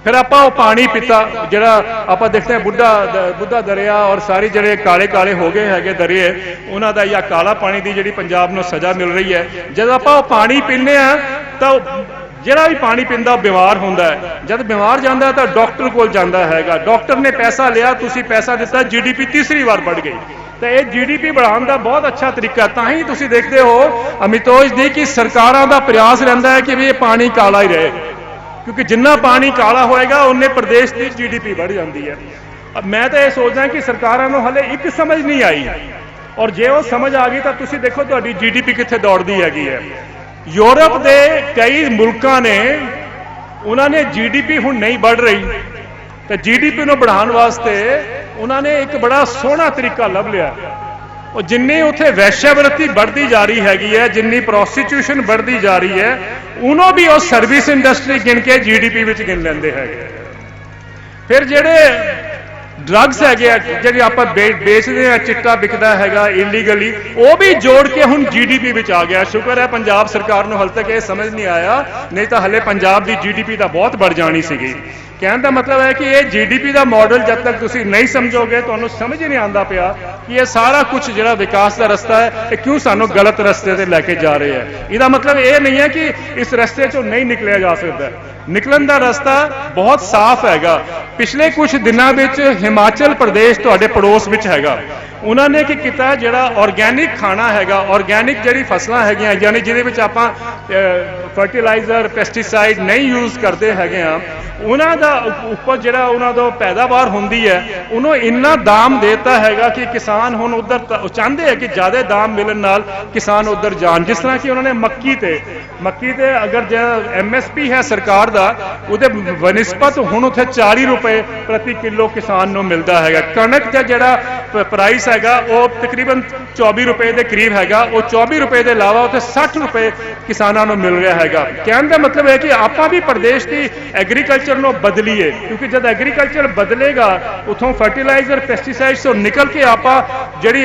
ਫਿਰ ਆਪਾਂ ਉਹ ਪਾਣੀ ਪੀਤਾ, ਜਿਹੜਾ ਆਪਾਂ ਦੇਖਦੇ ਹਾਂ ਬੁੱਢਾ ਬੁੱਢਾ ਦਰਿਆ ਔਰ ਸਾਰੇ ਜਿਹੜੇ ਕਾਲੇ ਕਾਲੇ ਹੋ ਗਏ ਹੈਗੇ ਦਰਿਆ ਉਹਨਾਂ ਦਾ ਜਾਂ ਕਾਲਾ ਪਾਣੀ ਦੀ ਜਿਹੜੀ ਪੰਜਾਬ ਨੂੰ ਸਜ਼ਾ ਮਿਲ ਰਹੀ ਹੈ। ਜਦ ਆਪਾਂ ਉਹ ਪਾਣੀ ਪੀਂਦੇ ਆ ਤਾਂ ਜਿਹੜਾ ਵੀ ਪਾਣੀ ਪੀਂਦਾ ਬਿਮਾਰ ਹੁੰਦਾ ਹੈ। ਜਦ ਬਿਮਾਰ ਜਾਂਦਾ ਤਾਂ ਡਾਕਟਰ ਕੋਲ ਜਾਂਦਾ ਹੈਗਾ। ਡਾਕਟਰ ਨੇ ਪੈਸਾ ਲਿਆ, ਤੁਸੀਂ ਪੈਸਾ ਦਿੱਤਾ ਜੀਡੀਪੀ ਤੀਸਰੀ ਵਾਰ ਵੱਧ ਗਈ। ਤਾਂ ਇਹ ਜੀਡੀਪੀ ਵਧਾਉਣ ਦਾ ਬਹੁਤ ਅੱਛਾ ਤਰੀਕਾ ਤਾਂ ਹੀ ਤੁਸੀਂ ਦੇਖਦੇ ਹੋ ਅਮਿਤੋਜ ਦੀ ਕਿ ਸਰਕਾਰਾਂ ਦਾ ਪ੍ਰਯਾਸ ਰਹਿੰਦਾ ਹੈ ਕਿ ਵੀ ਇਹ ਪਾਣੀ ਕਾਲਾ ਹੀ ਰਹੇ। ਕਿਉਂਕਿ ਜਿੰਨਾ ਪਾਣੀ ਕਾਲਾ ਹੋਏਗਾ ਉਹਨੇ ਪ੍ਰਦੇਸ਼ ਦੀ ਜੀਡੀਪੀ ਵੱਧ ਜਾਂਦੀ ਹੈ। ਮੈਂ ਤਾਂ ਇਹ ਸੋਚਦਾ ਕਿ ਸਰਕਾਰਾਂ ਨੂੰ ਹਲੇ ਇੱਕ ਸਮਝ ਨਹੀਂ ਆਈ। ਔਰ ਜੇ ਉਹ ਸਮਝ ਆ ਗਈ, ਤਾਂ ਤੁਸੀਂ ਦੇਖੋ ਤੁਹਾਡੀ ਜੀਡੀਪੀ ਕਿੱਥੇ ਦੌੜਦੀ ਹੈਗੀ ਹੈ। ਯੂਰਪ ਦੇ ਕਈ ਮੁਲਕਾਂ ਨੇ, ਉਹਨਾਂ ਨੇ ਜੀਡੀਪੀ ਹੁਣ ਨਹੀਂ ਵੱਧ ਰਹੀ। ਤੇ ਜੀਡੀਪੀ ਨੂੰ ਵਧਾਉਣ ਵਾਸਤੇ ਉਹਨਾਂ ਨੇ ਇੱਕ ਬੜਾ ਸੋਹਣਾ ਤਰੀਕਾ ਲੱਭ ਲਿਆ। ਉਹ ਜਿੰਨੀ ਉੱਥੇ ਵੈਸ਼ਿਆਵਰਤੀ ਵੱਧਦੀ ਜਾ ਰਹੀ ਹੈਗੀ ਹੈ, ਜਿੰਨੀ ਪ੍ਰੋਸਟੀਟਿਊਸ਼ਨ ਵੱਧਦੀ ਜਾ ਰਹੀ ਹੈ, ਉਹਨੂੰ ਵੀ ਉਹ ਸਰਵਿਸ ਇੰਡਸਟਰੀ ਗਿਣ ਕੇ ਜੀਡੀਪੀ ਵਿੱਚ ਗਿਣ ਲੈਂਦੇ ਹੈਗੇ। ਫਿਰ ਜਿਹੜੇ ਡਰੱਗਸ ਹੈਗੇ ਆ, ਜਿਹੜੇ ਆਪਾਂ ਵੇਚਦੇ ਆ, ਚਿੱਟਾ ਵਿਕਦਾ ਹੈਗਾ ਇਲੀਗਲੀ ਉਹ ਵੀ ਜੋੜ ਕੇ ਹੁਣ ਜੀਡੀਪੀ ਵਿੱਚ ਆ ਗਿਆ। ਸ਼ੁਕਰ ਹੈ ਪੰਜਾਬ ਸਰਕਾਰ ਨੂੰ ਹਾਲੇ ਤੱਕ ਇਹ ਸਮਝ ਨਹੀਂ ਆਇਆ, ਨਹੀਂ ਤਾਂ ਹਲੇ ਪੰਜਾਬ ਦੀ ਜੀਡੀਪੀ ਤਾਂ ਬਹੁਤ ਵੱਧ ਜਾਣੀ ਸੀਗੀ। ਕਹਿਣ ਦਾ ਮਤਲਬ ਹੈ ਕਿ ਇਹ ਜੀਡੀਪੀ ਦਾ ਮਾਡਲ ਜਦ ਤੱਕ ਤੁਸੀਂ ਨਹੀਂ ਸਮਝੋਗੇ, ਤੁਹਾਨੂੰ ਸਮਝ ਹੀ ਨਹੀਂ ਆਉਂਦਾ ਪਿਆ ਕਿ ਇਹ ਸਾਰਾ ਕੁਝ ਜਿਹੜਾ ਵਿਕਾਸ ਦਾ ਰਸਤਾ ਹੈ, ਇਹ ਕਿਉਂ ਸਾਨੂੰ ਗਲਤ ਰਸਤੇ ਤੇ ਲੈ ਕੇ ਜਾ ਰਹੇ ਹੈ। ਇਹਦਾ ਮਤਲਬ ਇਹ ਨਹੀਂ ਹੈ ਕਿ ਇਸ ਰਸਤੇ ਚੋਂ ਨਹੀਂ ਨਿਕਲਿਆ ਜਾ ਸਕਦਾ। ਨਿਕਲਣ ਦਾ ਰਸਤਾ ਬਹੁਤ ਸਾਫ਼ ਹੈਗਾ। ਪਿਛਲੇ ਕੁਝ ਦਿਨਾਂ ਵਿੱਚ ਹਿਮਾਚਲ ਪ੍ਰਦੇਸ਼ ਤੁਹਾਡੇ ਪੜੋਸ ਵਿੱਚ ਹੈਗਾ। ਉਹਨਾਂ ਨੇ ਕੀ ਕੀਤਾ, ਜਿਹੜਾ ਆਰਗੇਨਿਕ ਖਾਣਾ ਹੈਗਾ ਆਰਗੇਨਿਕ ਜਿਹੜੀ ਫਸਲਾਂ ਹੈਗੀਆਂ, ਯਾਨੀ ਜਿਹਦੇ ਵਿੱਚ ਆਪਾਂ ਫਰਟੀਲਾਈਜ਼ਰ ਪੈਸਟੀਸਾਈਡ ਨਹੀਂ ਯੂਜ਼ ਕਰਦੇ ਹੈਗੇ ਆ ਉਹਨਾਂ ਦਾ ਉੱਪਰ ਜਿਹੜਾ ਉਹਨਾਂ ਦਾ ਪੈਦਾਵਾਰ ਹੁੰਦੀ ਹੈ, ਉਹਨੂੰ ਇੰਨਾ ਦਾਮ ਦੇਤਾ ਹੈਗਾ ਕਿ ਕਿਸਾਨ ਹੁਣ ਉਧਰ ਚਾਹੁੰਦੇ ਆ ਕਿ ਜ਼ਿਆਦਾ ਦਾਮ ਮਿਲਣ ਨਾਲ ਕਿਸਾਨ ਉਧਰ ਜਾਣ। ਜਿਸ ਤਰ੍ਹਾਂ ਕਿ ਉਹਨਾਂ ਨੇ ਮੱਕੀ ਤੇ ਮੱਕੀ ਤੇ ਅਗਰ ਜੇ ਐਮਐਸਪੀ ਹੈ ਸਰਕਾਰ ਦਾ, ਉਹਦੇ ਬਨਸਪਤ ਹੁਣ ਉੱਥੇ 40 ਰੁਪਏ ਪ੍ਰਤੀ ਕਿਲੋ ਕਿਸਾਨ ਨੂੰ ਮਿਲਦਾ ਹੈਗਾ। ਕਣਕ ਦਾ ਜਿਹੜਾ ਪ੍ਰਾਈਸ ਹੈਗਾ, ਉਹ ਤਕਰੀਬਨ 24 ਰੁਪਏ ਦੇ ਕਰੀਬ ਹੈਗਾ। ਉਹ 24 ਰੁਪਏ ਦੇ ਇਲਾਵਾ ਉੱਥੇ 60 ਰੁਪਏ ਕਿਸਾਨਾਂ ਨੂੰ ਮਿਲ ਰਿਹਾ ਹੈਗਾ। ਕਹਿਣ ਦਾ ਮਤਲਬ ਹੈ ਕਿ ਆਪਾਂ ਵੀ ਪ੍ਰਦੇਸ਼ ਦੀ ਐਗਰੀਕਲਚਰ ਨੂੰ ਬਦਲੀਏ, ਕਿਉਂਕਿ ਜਦ ਐਗਰੀਕਲਚਰ ਬਦਲੇਗਾ, ਉਥੋਂ ਫਰਟੀਲਾਈਜ਼ਰ ਪੈਸਟੀਸਾਈਡਸ ਤੋਂ ਨਿਕਲ ਕੇ ਆਪਾਂ ਜਿਹੜੀ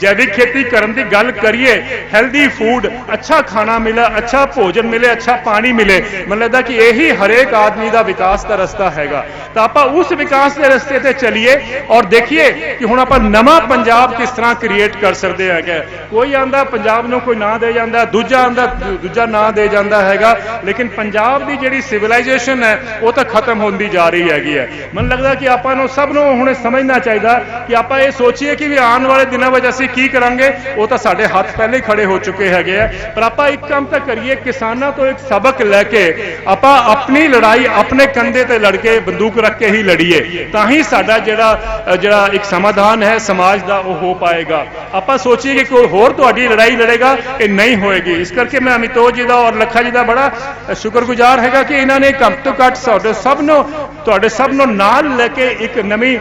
ਜੈਵਿਕ ਖੇਤੀ ਕਰਨ ਦੀ ਗੱਲ ਕਰੀਏ ਹੈਲਦੀ ਫੂਡ ਅੱਛਾ ਖਾਣਾ ਮਿਲੇ, ਅੱਛਾ ਭੋਜਨ ਮਿਲੇ, ਅੱਛਾ ਪਾਣੀ ਮਿਲੇ, ਮੈਨੂੰ ਲੱਗਦਾ ਕਿ ਇਹੀ ਹਰੇਕ ਆਦਮੀ ਦਾ ਵਿਕਾਸ ਦਾ ਰਸਤਾ ਹੈਗਾ। ਤਾਂ ਆਪਾਂ ਉਸ ਵਿਕਾਸ ਦੇ ਰਸਤੇ ਤੇ ਚੱਲੀਏ ਔਰ ਦੇਖੀਏ ਕਿ ਹੁਣ ਆਪਾਂ ਨਵਾਂ ਪੰਜਾਬ ਕਿਸ ਤਰ੍ਹਾਂ ਕ੍ਰੀਏਟ ਕਰ ਸਕਦੇ ਹੈਗੇ। ਕੋਈ ਆਂਦਾ ਪੰਜਾਬ ਨੂੰ ਕੋਈ ਨਾਂ ਦੇ ਜਾਂਦਾ, ਦੂਜਾ ਆਂਦਾ ਦੂਜਾ ਨਾਂ ਦੇ ਜਾਂਦਾ ਹੈਗਾ, ਲੇਕਿਨ ਪੰਜਾਬ ਦੀ ਜਿਹੜੀ ਸਿਵਲਾਈਜੇਸ਼ਨ ਹੈ, ਉਹ ਤਾਂ ਖਤਮ ਹੁੰਦੀ ਜਾ ਰਹੀ ਹੈਗੀ ਹੈ। ਮੈਨੂੰ ਲੱਗਦਾ ਕਿ ਆਪਾਂ ਨੂੰ ਸਭ ਨੂੰ ਹੁਣ ਸਮਝਣਾ ਚਾਹੀਦਾ ਕਿ ਆਪਾਂ ਇਹ ਸੋਚੀਏ ਕਿ ਵੀ ਆਉਣ ਵਾਲੇ ਦਿਨਾਂ ਵਿੱਚ ਅਸੀਂ ਕੀ ਕਰਾਂਗੇ? ਉਹ ਤਾਂ ਸਾਡੇ ਹੱਥ ਪਹਿਲੇ ਹੀ ਖੜੇ ਹੋ ਚੁੱਕੇ ਹੈਗੇ ਆ। ਪਰ ਆਪਾਂ ਇੱਕ ਕੰਮ ਤਾਂ ਕਰੀਏ, ਕਿਸਾਨਾਂ ਤੋਂ ਇੱਕ ਸਬਕ ਲੈ ਕੇ ਆਪਾਂ ਆਪਣੀ ਲੜਾਈ ਆਪਣੇ ਕੰਧੇ ਤੇ ਲੜ ਕੇ ਬੰਦੂਕ ਰੱਖ ਕੇ ਹੀ ਲੜੀਏ। ਤਾਂ ਹੀ ਸਾਡਾ ਜਿਹੜਾ ਜਿਹੜਾ ਇੱਕ ਸਮਾਧਾਨ ਹੈ ਸਮਾਜ ਦਾ ਉਹ ਹੋ ਪਾਏਗਾ। ਆਪਾਂ ਸੋਚੀਏ ਕਿ ਕੋਈ ਹੋਰ ਤੁਹਾਡੀ ਲੜਾਈ ਲੜੇਗਾ, ਇਹ ਨਹੀਂ ਹੋਏਗੀ। ਇਸ ਕਰਕੇ ਮੈਂ ਅਮਿਤੋਜ ਜੀ ਦਾ ਔਰ ਲੱਖਾ ਜੀ ਦਾ ਬੜਾ ਸ਼ੁਕਰਗੁਜ਼ਾਰ ਹੈਗਾ ਕਿ ਇਹਨਾਂ ਨੇ ਘੱਟ ਤੋਂ ਘੱਟ ਸਾਡੇ ਸਭ ਨੂੰ ਤੁਹਾਡੇ ਸਭ ਨੂੰ ਨਾਲ ਲੈ ਕੇ ਇੱਕ ਨਵੀਂ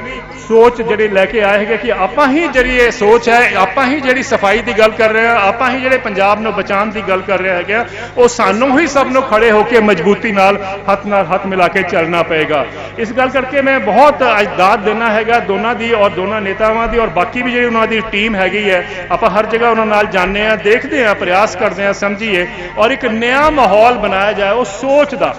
ਸੋਚ ਜਿਹੜੀ ਲੈ ਕੇ ਆਏ ਹੈਗੇ ਕਿ ਆਪਾਂ ਹੀ ਜਿਹੜੀ ਇਹ ਸੋਚ ਹੈ ਆਪਾਂ ਹੀ ਜਿਹੜੀ ਸਫ਼ਾਈ ਦੀ ਗੱਲ ਕਰ ਰਹੇ ਹਾਂ ਆਪਾਂ ਹੀ ਜਿਹੜੇ ਪੰਜਾਬ ਨੂੰ ਬਚਾਉਣ ਦੀ ਗੱਲ ਕਰ ਰਹੇ ਹੈਗੇ ਆ, ਉਹ ਸਾਨੂੰ ਹੀ ਸਭ ਨੂੰ ਖੜੇ ਹੋ ਕੇ ਮਜ਼ਬੂਤੀ ਨਾਲ ਹੱਥ ਨਾਲ ਹੱਥ ਮਿਲਾ ਕੇ ਚੱਲਣਾ ਪਏਗਾ। ਇਸ ਗੱਲ ਕਰਕੇ ਮੈਂ ਬਹੁਤ ਅੱਜ ਦਾਦ ਦੇਣਾ ਹੈਗਾ ਦੋਨਾਂ ਦੀ ਔਰ ਦੋਨਾਂ ਨੇਤਾਵਾਂ ਦੀ ਔਰ ਬਾਕੀ ਵੀ ਜਿਹੜੀ ਉਹਨਾਂ ਦੀ ਟੀਮ ਹੈਗੀ ਹੈ ਆਪਾਂ ਹਰ ਜਗ੍ਹਾ ਉਹਨਾਂ ਨਾਲ ਜਾਣਦੇ ਆ ਦੇਖਦੇ ਆ ਪ੍ਰਯਾਸ ਕਰਦੇ ਆ ਸਮਝੀਏ। ਔਰ ਇੱਕ ਨਵਾਂ ਮਾਹੌਲ ਬਣਾਇਆ ਜਾਏ ਉਹ ਸੋਚ ਦਾ।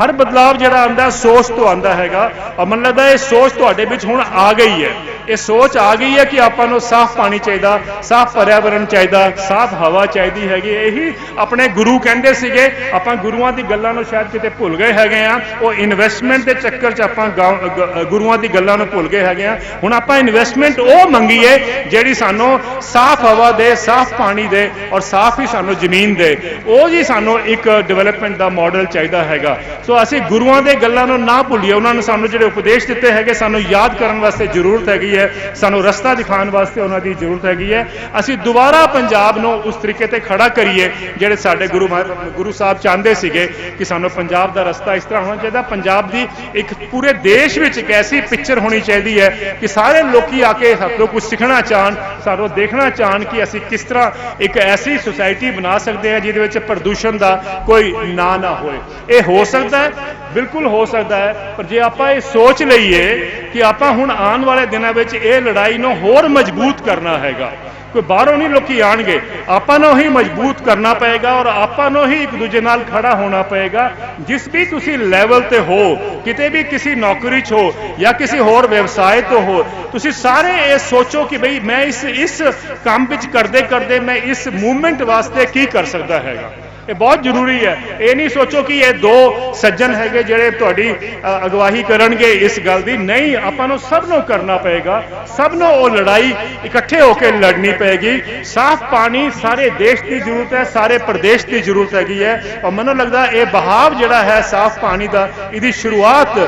ਹਰ ਬਦਲਾਵ ਜਿਹੜਾ ਆਂਦਾ ਸੋਚ ਤੋਂ ਆਂਦਾ ਹੈਗਾ। ਔਰ ਮੈਨੂੰ ਲੱਗਦਾ ਇਹ ਸੋਚ ਤੁਹਾਡੇ ਵਿੱਚ ਹੁਣ ਆ ਗਈ ਹੈ। ਇਹ ਸੋਚ ਆ ਗਈ ਹੈ ਕਿ ਆਪਾਂ ਨੂੰ ਸਾਫ਼ ਪਾਣੀ ਚਾਹੀਦਾ, ਸਾਫ਼ ਪਰਿਆਵਰਣ ਚਾਹੀਦਾ, ਸਾਫ਼ ਹਵਾ ਚਾਹੀਦੀ ਹੈਗੀ। ਇਹੀ ਆਪਣੇ ਗੁਰੂ ਕਹਿੰਦੇ ਸੀਗੇ। ਆਪਾਂ ਗੁਰੂਆਂ ਦੀ ਗੱਲਾਂ ਨੂੰ ਸ਼ਾਇਦ ਕਿਤੇ ਭੁੱਲ ਗਏ ਹੈਗੇ ਆ ਉਹ ਇਨਵੈਸਟਮੈਂਟ ਦੇ ਚੱਕਰ 'ਚ ਆਪਾਂ ਗਾਉਂ- ਗੁਰੂਆਂ ਦੀ ਗੱਲਾਂ ਨੂੰ ਭੁੱਲ ਗਏ ਹੈਗੇ ਆ ਹੁਣ ਆਪਾਂ ਇਨਵੈਸਟਮੈਂਟ ਉਹ ਮੰਗੀਏ ਜਿਹੜੀ ਸਾਨੂੰ ਸਾਫ਼ ਹਵਾ ਦੇ, ਸਾਫ਼ ਪਾਣੀ ਦੇ ਔਰ ਸਾਫ਼ ਹੀ ਸਾਨੂੰ ਜ਼ਮੀਨ ਦੇ। ਉਹ ਜੀ ਸਾਨੂੰ ਇੱਕ ਡਿਵੈਲਪਮੈਂਟ ਦਾ ਮਾਡਲ ਚਾਹੀਦਾ ਹੈਗਾ। ਸੋ ਅਸੀਂ ਗੁਰੂਆਂ ਦੇ ਗੱਲਾਂ ਨੂੰ ਨਾ ਭੁੱਲੀਏ, ਉਹਨਾਂ ਨੇ ਸਾਨੂੰ ਜਿਹੜੇ ਉਪਦੇਸ਼ ਦਿੱਤੇ ਹੈਗੇ, ਸਾਨੂੰ ਯਾਦ ਕਰਨ ਵਾਸਤੇ ਜ਼ਰੂਰਤ ਹੈਗੀ ਹੈ, ਸਾਨੂੰ ਰਸਤਾ ਦਿਖਾਉਣ ਵਾਸਤੇ ਉਹਨਾਂ ਦੀ ਜ਼ਰੂਰਤ ਹੈਗੀ ਹੈ। ਅਸੀਂ ਦੁਬਾਰਾ ਪੰਜਾਬ ਨੂੰ ਉਸ ਤਰੀਕੇ ਤੇ ਖੜਾ ਕਰੀਏ, ਜਿਹੜੇ ਸਾਡੇ ਗੁਰੂ ਮਹਾਰਾਜ ਗੁਰੂ ਸਾਹਿਬ ਚਾਹੁੰਦੇ ਸੀਗੇ ਕਿ ਸਾਨੂੰ ਪੰਜਾਬ ਦਾ ਰਸਤਾ ਇਸ ਤਰ੍ਹਾਂ ਹੋਣਾ ਚਾਹੀਦਾ। ਪੰਜਾਬ ਦੀ ਇੱਕ ਪੂਰੇ ਦੇਸ਼ ਵਿੱਚ ਇੱਕ ਐਸੀ ਪਿਕਚਰ ਹੋਣੀ ਚਾਹੀਦੀ ਹੈ ਕਿ ਸਾਰੇ ਲੋਕੀ ਆ ਕੇ ਸਾਡੇ ਤੋਂ ਕੁਝ ਸਿੱਖਣਾ ਚਾਹਣ ਸਾਨੂੰ ਦੇਖਣਾ ਚਾਹਣ ਕਿ ਅਸੀਂ ਕਿਸ ਤਰ੍ਹਾਂ ਇੱਕ ਐਸੀ ਸੁਸਾਇਟੀ ਬਣਾ ਸਕਦੇ ਹਾਂ, ਜਿਹਦੇ ਵਿੱਚ ਪ੍ਰਦੂਸ਼ਣ ਦਾ ਕੋਈ ਨਾਂ ਨਾ ਹੋਏ। ਇਹ ਹੋ ਸਕਦਾ ਹੈ? ਬਿਲਕੁਲ ਹੋ ਸਕਦਾ ਹੈ। ਪਰ ਜੇ ਆਪਾਂ ਇਹ ਸੋਚ ਲਈਏ ਕਿ ਆਪਾਂ ਹੁਣ ਆਉਣ ਵਾਲੇ ਦਿਨਾਂ ਵਿੱਚ ਇਹ ਲੜਾਈ ਨੂੰ ਹੋਰ ਮਜ਼ਬੂਤ ਕਰਨਾ ਹੈਗਾ, ਕੋਈ ਬਾਹਰੋਂ ਨਹੀਂ ਲੋਕੀ ਆਣਗੇ ਆਪਾਂ ਨੂੰ ਹੀ ਮਜ਼ਬੂਤ ਕਰਨਾ ਪਏਗਾ ਔਰ ਆਪਾਂ ਨੂੰ ਹੀ ਇੱਕ ਦੂਜੇ ਨਾਲ ਖੜਾ ਹੋਣਾ ਪਏਗਾ। ਜਿਸ ਵੀ ਤੁਸੀਂ ਲੈਵਲ ਤੇ ਹੋ, ਕਿਤੇ ਵੀ ਕਿਸੇ ਨੌਕਰੀ 'ਚ ਹੋ ਜਾਂ ਕਿਸੇ ਹੋਰ ਵਿਵਸਾਏ ਤੋਂ ਹੋ, ਤੁਸੀਂ ਸਾਰੇ ਇਹ ਸੋਚੋ ਕਿ ਭਈ ਮੈਂ ਇਸ ਇਸ ਕੰਮ ਵਿੱਚ ਕਰਦੇ ਕਰਦੇ ਮੈਂ ਇਸ ਮੂਵਮੈਂਟ ਵਾਸਤੇ ਕੀ ਕਰ ਸਕਦਾ ਹੈਗਾ। ਇਹ ਬਹੁਤ ਜ਼ਰੂਰੀ ਹੈ। ਇਹ ਨਹੀਂ ਸੋਚੋ ਕਿ ਇਹ ਦੋ ਸੱਜਣ ਹੈਗੇ ਜਿਹੜੇ ਤੁਹਾਡੀ ਅ, ਅਗਵਾਈ ਕਰਨਗੇ ਇਸ ਗੱਲ ਦੀ। ਨਹੀਂ ਆਪਾਂ ਨੂੰ ਸਭ ਨੂੰ ਕਰਨਾ ਪਏਗਾ। ਸਭ ਨੂੰ ਉਹ ਲੜਾਈ ਇਕੱਠੇ ਹੋ ਕੇ ਲੜਨੀ ਪਏਗੀ। ਸਾਫ਼ ਪਾਣੀ ਸਾਰੇ ਦੇਸ਼ ਦੀ ਜ਼ਰੂਰਤ ਹੈ ਸਾਰੇ ਪ੍ਰਦੇਸ਼ ਦੀ ਜ਼ਰੂਰਤ ਹੈਗੀ ਹੈ। ਔਰ ਮੈਨੂੰ ਲੱਗਦਾ ਇਹ ਬਹਾਵ ਜਿਹੜਾ ਹੈ ਸਾਫ਼ ਪਾਣੀ ਦਾ ਇਹਦੀ ਸ਼ੁਰੂਆਤ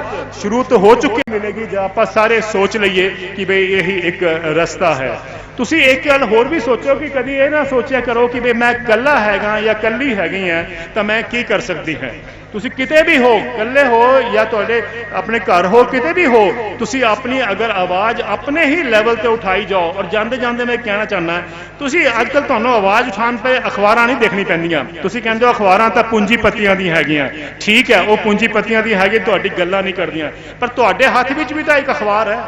ਸ਼ੁਰੂ ਤੋਂ ਹੋ ਚੁੱਕੀ ਮਿਲੇਗੀ। ਜੇ ਆਪਾਂ ਸਾਰੇ ਸੋਚ ਲਈਏ ਕਿ ਬਈ ਇਹੀ ਇੱਕ ਰਸਤਾ ਹੈ। ਤੁਸੀਂ ਇੱਕ ਗੱਲ ਹੋਰ ਵੀ ਸੋਚੋ ਕਿ ਕਦੀ ਇਹ ਨਾ ਸੋਚਿਆ ਕਰੋ ਕਿ ਬਈ ਮੈਂ ਇਕੱਲਾ ਹੈਗਾ ਜਾਂ ਇਕੱਲੀ ਹੈ ਹੈਗੀ ਹਾਂ ਤਾਂ ਮੈਂ ਕੀ ਕਰ ਸਕਦੀ ਹਾਂ? ਤੁਸੀਂ ਕਿਤੇ ਵੀ ਹੋ, ਇਕੱਲੇ ਹੋ ਜਾਂ ਤੁਹਾਡੇ ਆਪਣੇ ਘਰ ਹੋ, ਕਿਤੇ ਵੀ ਹੋ, ਤੁਸੀਂ ਆਪਣੀ ਅਗਰ ਆਵਾਜ਼ ਆਪਣੇ ਹੀ ਲੈਵਲ ਤੇ ਉਠਾਈ ਜਾਓ ਔਰ ਜਾਂਦੇ ਜਾਂਦੇ ਮੈਂ ਕਹਿਣਾ ਚਾਹੁੰਦਾ, ਤੁਸੀਂ ਅੱਜ ਕੱਲ ਤੁਹਾਨੂੰ ਆਵਾਜ਼ ਉਠਾਉਣ ਪਏ ਅਖਬਾਰਾਂ ਨਹੀਂ ਦੇਖਣੀ ਪੈਂਦੀਆਂ। ਤੁਸੀਂ ਕਹਿੰਦੇ ਹੋ ਅਖਬਾਰਾਂ ਤਾਂ ਪੂੰਜੀਪਤੀਆਂ ਦੀ ਹੈਗੀਆਂ। ਠੀਕ ਹੈ, ਉਹ ਪੂੰਜੀਪਤੀਆਂ ਦੀ ਹੈਗੀ, ਤੁਹਾਡੀ ਗੱਲਾਂ ਨਹੀਂ ਕਰਦੀਆਂ। ਪਰ ਤੁਹਾਡੇ ਹੱਥ ਵਿੱਚ ਵੀ ਤਾਂ ਇੱਕ ਅਖਬਾਰ ਹੈ।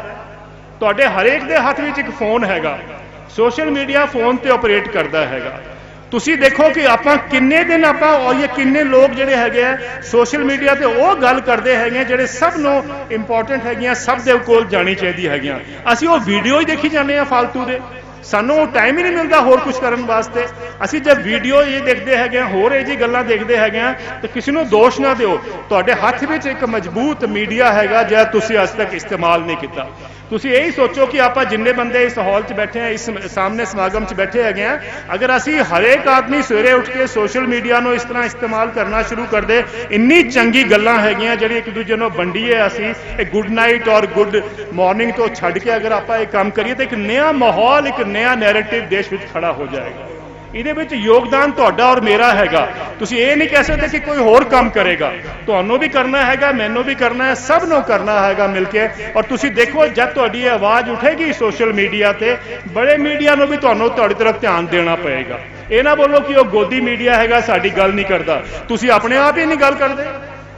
ਤੁਹਾਡੇ ਹਰੇਕ ਦੇ ਹੱਥ ਵਿੱਚ ਇੱਕ ਫੋਨ ਹੈਗਾ। ਸੋਸ਼ਲ ਮੀਡੀਆ ਫੋਨ ਤੇ ਆਪਰੇਟ ਕਰਦਾ ਹੈਗਾ। ਤੁਸੀਂ ਦੇਖੋ ਕਿ ਆਪਾਂ ਕਿੰਨੇ ਦਿਨ ਆਪਾਂ ਔਰ ਇਹ ਕਿੰਨੇ ਲੋਕ ਜਿਹੜੇ ਹੈਗੇ ਆ ਸੋਸ਼ਲ ਮੀਡੀਆ ਤੇ ਉਹ ਗੱਲ ਕਰਦੇ ਹੈਗੇ ਆ, ਜਿਹੜੇ ਸਭ ਨੂੰ ਇੰਪੋਰਟੈਂਟ ਹੈਗੀਆਂ, ਸਭ ਦੇ ਕੋਲ ਜਾਣੀ ਚਾਹੀਦੀ ਹੈਗੀਆਂ। ਅਸੀਂ ਉਹ ਵੀਡੀਓ ਹੀ ਦੇਖੀ ਜਾਂਦੇ ਆ ਫालतू ਦੇ। ਸਾਨੂੰ ਟਾਈਮ ਹੀ ਨਹੀਂ ਮਿਲਦਾ ਹੋਰ ਕੁਝ ਕਰਨ ਵਾਸਤੇ। ਅਸੀਂ ਜਦ ਵੀਡੀਓ ਇਹ ਦੇਖਦੇ ਹੈਗੇ ਆ, ਹੋਰ ਇਹ ਜੀ ਗੱਲਾਂ ਦੇਖਦੇ ਹੈਗੇ ਆ, ਤਾਂ ਕਿਸੇ ਨੂੰ ਦੋਸ਼ ਨਾ ਦਿਓ। ਤੁਹਾਡੇ ਹੱਥ ਵਿੱਚ ਇੱਕ ਮਜ਼ਬੂਤ ਮੀਡੀਆ ਹੈਗਾ, ਜਿਹੜਾ ਤੁਸੀਂ ਅੱਜ ਤੱਕ ਇਸਤੇਮਾਲ ਨਹੀਂ ਕੀਤਾ। ਤੁਸੀਂ ਇਹੀ ਸੋਚੋ ਕਿ ਆਪਾਂ ਜਿੰਨੇ ਬੰਦੇ ਇਸ ਹਾਲ 'ਚ ਬੈਠੇ ਆ, ਇਸ ਸਾਹਮਣੇ ਸਮਾਗਮ 'ਚ ਬੈਠੇ ਹੈਗੇ ਆ, ਅਗਰ ਅਸੀਂ ਹਰੇਕ ਆਦਮੀ ਸਵੇਰੇ ਉੱਠ ਕੇ ਸੋਸ਼ਲ ਮੀਡੀਆ ਨੂੰ ਇਸ ਤਰ੍ਹਾਂ ਇਸਤੇਮਾਲ ਕਰਨਾ ਸ਼ੁਰੂ ਕਰ ਦੇ, ਇੰਨੀ ਚੰਗੀ ਗੱਲਾਂ ਹੈਗੀਆਂ ਜਿਹੜੀ ਇੱਕ ਦੂਜੇ ਨੂੰ ਵੰਡੀਏ ਅਸੀਂ, ਇਹ ਗੁੱਡ ਨਾਈਟ ਔਰ ਗੁੱਡ ਮਾਰਨਿੰਗ ਤੋਂ ਛੱਡ ਕੇ ਅਗਰ ਆਪਾਂ ਇਹ ਕੰਮ ਕਰੀਏ, ਤਾਂ ਇੱਕ ਨਵਾਂ ਮਾਹੌਲ, ਇੱਕ ਨਵਾਂ ਨੈਰੇਟਿਵ ਦੇਸ਼ ਵਿੱਚ ਖੜਾ ਹੋ ਜਾਏਗਾ। ਇਹਦੇ ਵਿੱਚ ਯੋਗਦਾਨ ਤੁਹਾਡਾ ਔਰ ਮੇਰਾ ਹੈਗਾ। ਤੁਸੀਂ ਇਹ ਨਹੀਂ ਕਹਿ ਸਕਦੇ ਕਿ ਕੋਈ ਹੋਰ ਕੰਮ ਕਰੇਗਾ। ਤੁਹਾਨੂੰ ਵੀ ਕਰਨਾ ਹੈਗਾ, ਮੈਨੂੰ ਵੀ ਕਰਨਾ ਹੈ, ਸਭ ਨੂੰ ਕਰਨਾ ਹੈਗਾ ਮਿਲ ਕੇ। ਔਰ ਤੁਸੀਂ ਦੇਖੋ, ਜਦ ਤੁਹਾਡੀ ਆਵਾਜ਼ ਉਠੇਗੀ ਸੋਸ਼ਲ ਮੀਡੀਆ ਤੇ, ਬੜੇ ਮੀਡੀਆ ਨੂੰ ਵੀ ਤੁਹਾਨੂੰ ਤੁਹਾਡੀ ਤਰਫ ਧਿਆਨ ਦੇਣਾ ਪਏਗਾ। ਇਹ ਨਾ ਬੋਲੋ ਕਿ ਉਹ ਗੋਦੀ ਮੀਡੀਆ ਹੈਗਾ, ਸਾਡੀ ਗੱਲ ਨਹੀਂ ਕਰਦਾ। ਤੁਸੀਂ ਆਪਣੇ ਆਪ ਹੀ ਨਹੀਂ ਗੱਲ ਕਰਦੇ।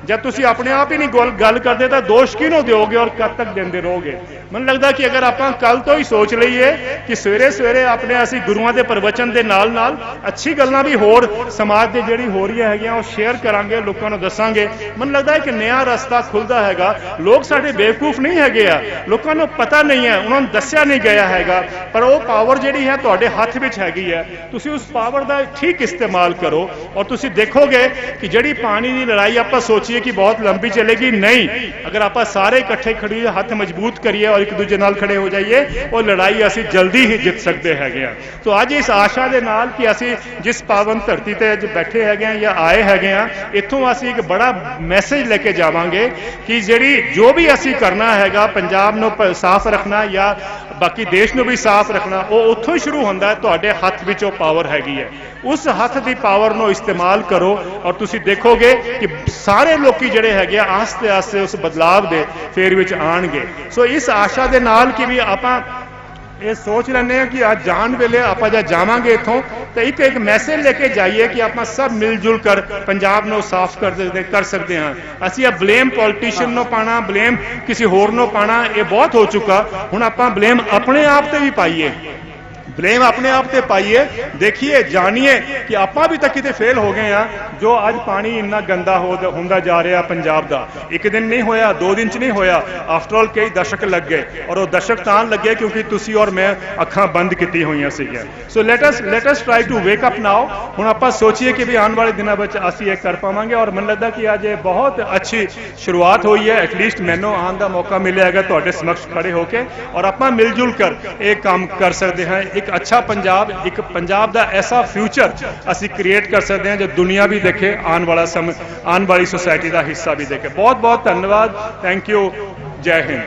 ਜਦ ਤੁਸੀਂ ਆਪਣੇ ਆਪ ਹੀ ਨਹੀਂ ਗੋਲ- ਗੱਲ ਕਰਦੇ ਤਾਂ ਦੋਸ਼ ਕਿਹਨੂੰ ਦਿਓਗੇ ਔਰ ਕਦ ਤੱਕ ਦਿੰਦੇ ਰਹੋਗੇ? ਮੈਨੂੰ ਲੱਗਦਾ ਕਿ ਅਗਰ ਆਪਾਂ ਕੱਲ ਤੋਂ ਹੀ ਸੋਚ ਲਈਏ ਕਿ ਸਵੇਰੇ ਸਵੇਰੇ ਆਪਣੇ ਅਸੀਂ ਗੁਰੂਆਂ ਦੇ ਪ੍ਰਵਚਨ ਦੇ ਨਾਲ ਨਾਲ ਅੱਛੀ ਗੱਲਾਂ ਵੀ ਹੋਰ ਸਮਾਜ ਦੇ ਜਿਹੜੀ ਹੋ ਰਹੀਆਂ ਹੈਗੀਆਂ ਉਹ ਸ਼ੇਅਰ ਕਰਾਂਗੇ, ਲੋਕਾਂ ਨੂੰ ਦੱਸਾਂਗੇ। ਮੈਨੂੰ ਲੱਗਦਾ ਇੱਕ ਨਵਾਂ ਰਸਤਾ ਖੁੱਲਦਾ ਹੈਗਾ। ਲੋਕ ਸਾਡੇ ਬੇਵਕੂਫ ਨਹੀਂ ਹੈਗੇ ਆ। ਲੋਕਾਂ ਨੂੰ ਪਤਾ ਨਹੀਂ ਹੈ, ਉਹਨਾਂ ਨੂੰ ਦੱਸਿਆ ਨਹੀਂ ਗਿਆ ਹੈਗਾ। ਪਰ ਉਹ ਪਾਵਰ ਜਿਹੜੀ ਹੈ ਤੁਹਾਡੇ ਹੱਥ ਵਿੱਚ ਹੈਗੀ ਹੈ। ਤੁਸੀਂ ਉਸ ਪਾਵਰ ਦਾ ਠੀਕ ਇਸਤੇਮਾਲ ਕਰੋ ਔਰ ਤੁਸੀਂ ਦੇਖੋਗੇ ਕਿ ਜਿਹੜੀ ਪਾਣੀ ਦੀ ਲੜਾਈ ਆਪਾਂ ਸੋਚੀਏ ਕਿ ਬਹੁਤ ਲੰਬੀ ਚੱਲੇਗੀ। ਨਹੀਂ, ਅਗਰ ਆਪਾਂ ਸਾਰੇ ਇਕੱਠੇ ਖੜੀਏ ਹੱਥ ਮਜ਼ਬੂਤ ਕਰੀਏ ਔਰ ਇੱਕ ਦੂਜੇ ਨਾਲ ਖੜੇ ਹੋ ਜਾਈਏ, ਉਹ ਲੜਾਈ ਅਸੀਂ ਜਲਦੀ ਹੀ ਜਿੱਤ ਸਕਦੇ ਹੈਗੇ ਆ ਸੋ ਅੱਜ ਇਸ ਆਸ਼ਾ ਦੇ ਨਾਲ ਕਿ ਅਸੀਂ ਜਿਸ ਪਾਵਨ ਧਰਤੀ ਤੇ ਅੱਜ ਬੈਠੇ ਹੈਗੇ ਆ ਜਾਂ ਆਏ ਹੈਗੇ ਆ ਇੱਥੋਂ ਅਸੀਂ ਇੱਕ ਬੜਾ ਮੈਸੇਜ ਲੈ ਕੇ ਜਾਵਾਂਗੇ ਕਿ ਜਿਹੜੀ ਜੋ ਵੀ ਅਸੀਂ ਕਰਨਾ ਹੈਗਾ, ਪੰਜਾਬ ਨੂੰ ਸਾਫ਼ ਰੱਖਣਾ ਜਾਂ ਬਾਕੀ ਦੇਸ਼ ਨੂੰ ਵੀ ਸਾਫ਼ ਰੱਖਣਾ, ਉਹ ਉੱਥੋਂ ਹੀ ਸ਼ੁਰੂ ਹੁੰਦਾ ਹੈ, ਤੁਹਾਡੇ ਹੱਥ ਵਿੱਚ ਉਹ ਪਾਵਰ ਹੈਗੀ ਹੈ। ਉਸ ਹੱਥ ਦੀ ਪਾਵਰ ਨੂੰ ਇਸਤੇਮਾਲ ਕਰੋ ਔਰ ਤੁਸੀਂ ਦੇਖੋਗੇ ਕਿ ਸਾਰੇ ਲੋਕੀ ਜਿਹੜੇ ਹੈਗੇ ਆ ਆਸਤੇ ਆਸਤੇ ਉਸ ਬਦਲਾਵ ਦੇ ਫੇਰ ਵਿੱਚ ਆਣਗੇ ਸੋ ਇਸ ਆਸ਼ਾ ਦੇ ਨਾਲ ਕਿ ਵੀ ਆਪਾਂ ਇਹ ਸੋਚ ਲੈਂਦੇ ਹਾਂ ਕਿ ਅੱਜ ਜਾਣ ਵੇਲੇ ਆਪਾਂ ਜਦ ਜਾਵਾਂਗੇ ਇੱਥੋਂ, ਤਾਂ ਇੱਕ ਇੱਕ ਮੈਸੇਜ ਲੈ ਕੇ ਜਾਈਏ ਕਿ ਆਪਾਂ ਸਭ ਮਿਲ ਜੁਲ ਕਰ, ਪੰਜਾਬ ਨੂੰ ਸਾਫ਼ ਕਰ ਸਕਦੇ ਕਰ ਸਕਦੇ ਹਾਂ। ਅਸੀਂ ਇਹ ਬਲੇਮ ਪੋਲੀਟੀਸ਼ੀਅਨ ਨੂੰ ਪਾਣਾ ਬਲੇਮ ਕਿਸੇ ਹੋਰ ਨੂੰ ਪਾਣਾ ਇਹ ਬਹੁਤ ਹੋ ਚੁੱਕਾ। ਹੁਣ ਆਪਾਂ ਬਲੇਮ ਆਪਣੇ ਆਪ ਤੇ ਵੀ ਪਾਈਏ। ਬਲੇਮ ਆਪਣੇ ਆਪ ਤੇ ਪਾਈਏ। ਦੇਖੀਏ, ਜਾਣੀਏ ਕਿ ਆਪਾਂ ਵੀ ਤਾਂ ਕਿਤੇ ਫੇਲ ਹੋ ਗਏ ਆ ਜੋ ਅੱਜ ਪਾਣੀ ਇੰਨਾ ਗੰਦਾ ਹੁੰਦਾ ਜਾ ਰਿਹਾ ਪੰਜਾਬ ਦਾ। ਇੱਕ ਦਿਨ ਨਹੀਂ ਹੋਇਆ, ਦੋ ਦਿਨ ਚ ਨਹੀਂ ਹੋਇਆ। ਆਫਟਰ ਆਲ ਕਈ ਦਸ਼ਕ ਲੱਗ ਗਏ। ਔਰ ਉਹ ਦਸ਼ਕ ਤਾਂ ਲੱਗੇ ਕਿਉਂਕਿ ਤੁਸੀਂ ਔਰ ਮੈਂ ਅੱਖਾਂ ਬੰਦ ਕੀਤੀ ਹੋਈਆਂ ਸੀਗੀਆਂ। So let us let us try to wake up now ਹੁਣ ਆਪਾਂ ਸੋਚੀਏ ਕਿ ਵੀ ਆਉਣ ਵਾਲੇ ਦਿਨਾਂ ਵਿੱਚ ਅਸੀਂ ਇਹ ਕਰ ਪਾਵਾਂਗੇ। ਔਰ ਮੈਨੂੰ ਲੱਗਦਾ ਕਿ ਅੱਜ ਇਹ ਬਹੁਤ ਅੱਛੀ ਸ਼ੁਰੂਆਤ ਹੋਈ ਹੈ। ਐਟਲੀਸਟ ਮੈਨੂੰ ਆਉਣ ਦਾ ਮੌਕਾ ਮਿਲਿਆ ਹੈਗਾ ਤੁਹਾਡੇ ਸਮਕਸ਼ ਖੜੇ ਹੋ ਕੇ। ਔਰ ਆਪਾਂ ਮਿਲ ਜੁਲ ਕਰ ਇਹ ਕੰਮ ਕਰ ਸਕਦੇ ਹਾਂ। ਇੱਕ ਅੱਛਾ ਪੰਜਾਬ, ਇੱਕ ਪੰਜਾਬ ਦਾ ਐਸਾ ਫਿਊਚਰ ਅਸੀਂ ਕ੍ਰੀਏਟ ਕਰ ਸਕਦੇ ਹਾਂ ਜੋ ਦੁਨੀਆ ਵੀ ਦੇਖੇ, ਆਉਣ ਵਾਲਾ ਸਮ, ਆਉਣ ਵਾਲੀ ਸੋਸਾਇਟੀ ਦਾ ਹਿੱਸਾ ਵੀ ਦੇਖੇ। ਬਹੁਤ ਬਹੁਤ ਧੰਨਵਾਦ। ਥੈਂਕ ਯੂ ਜੈ ਹਿੰਦ।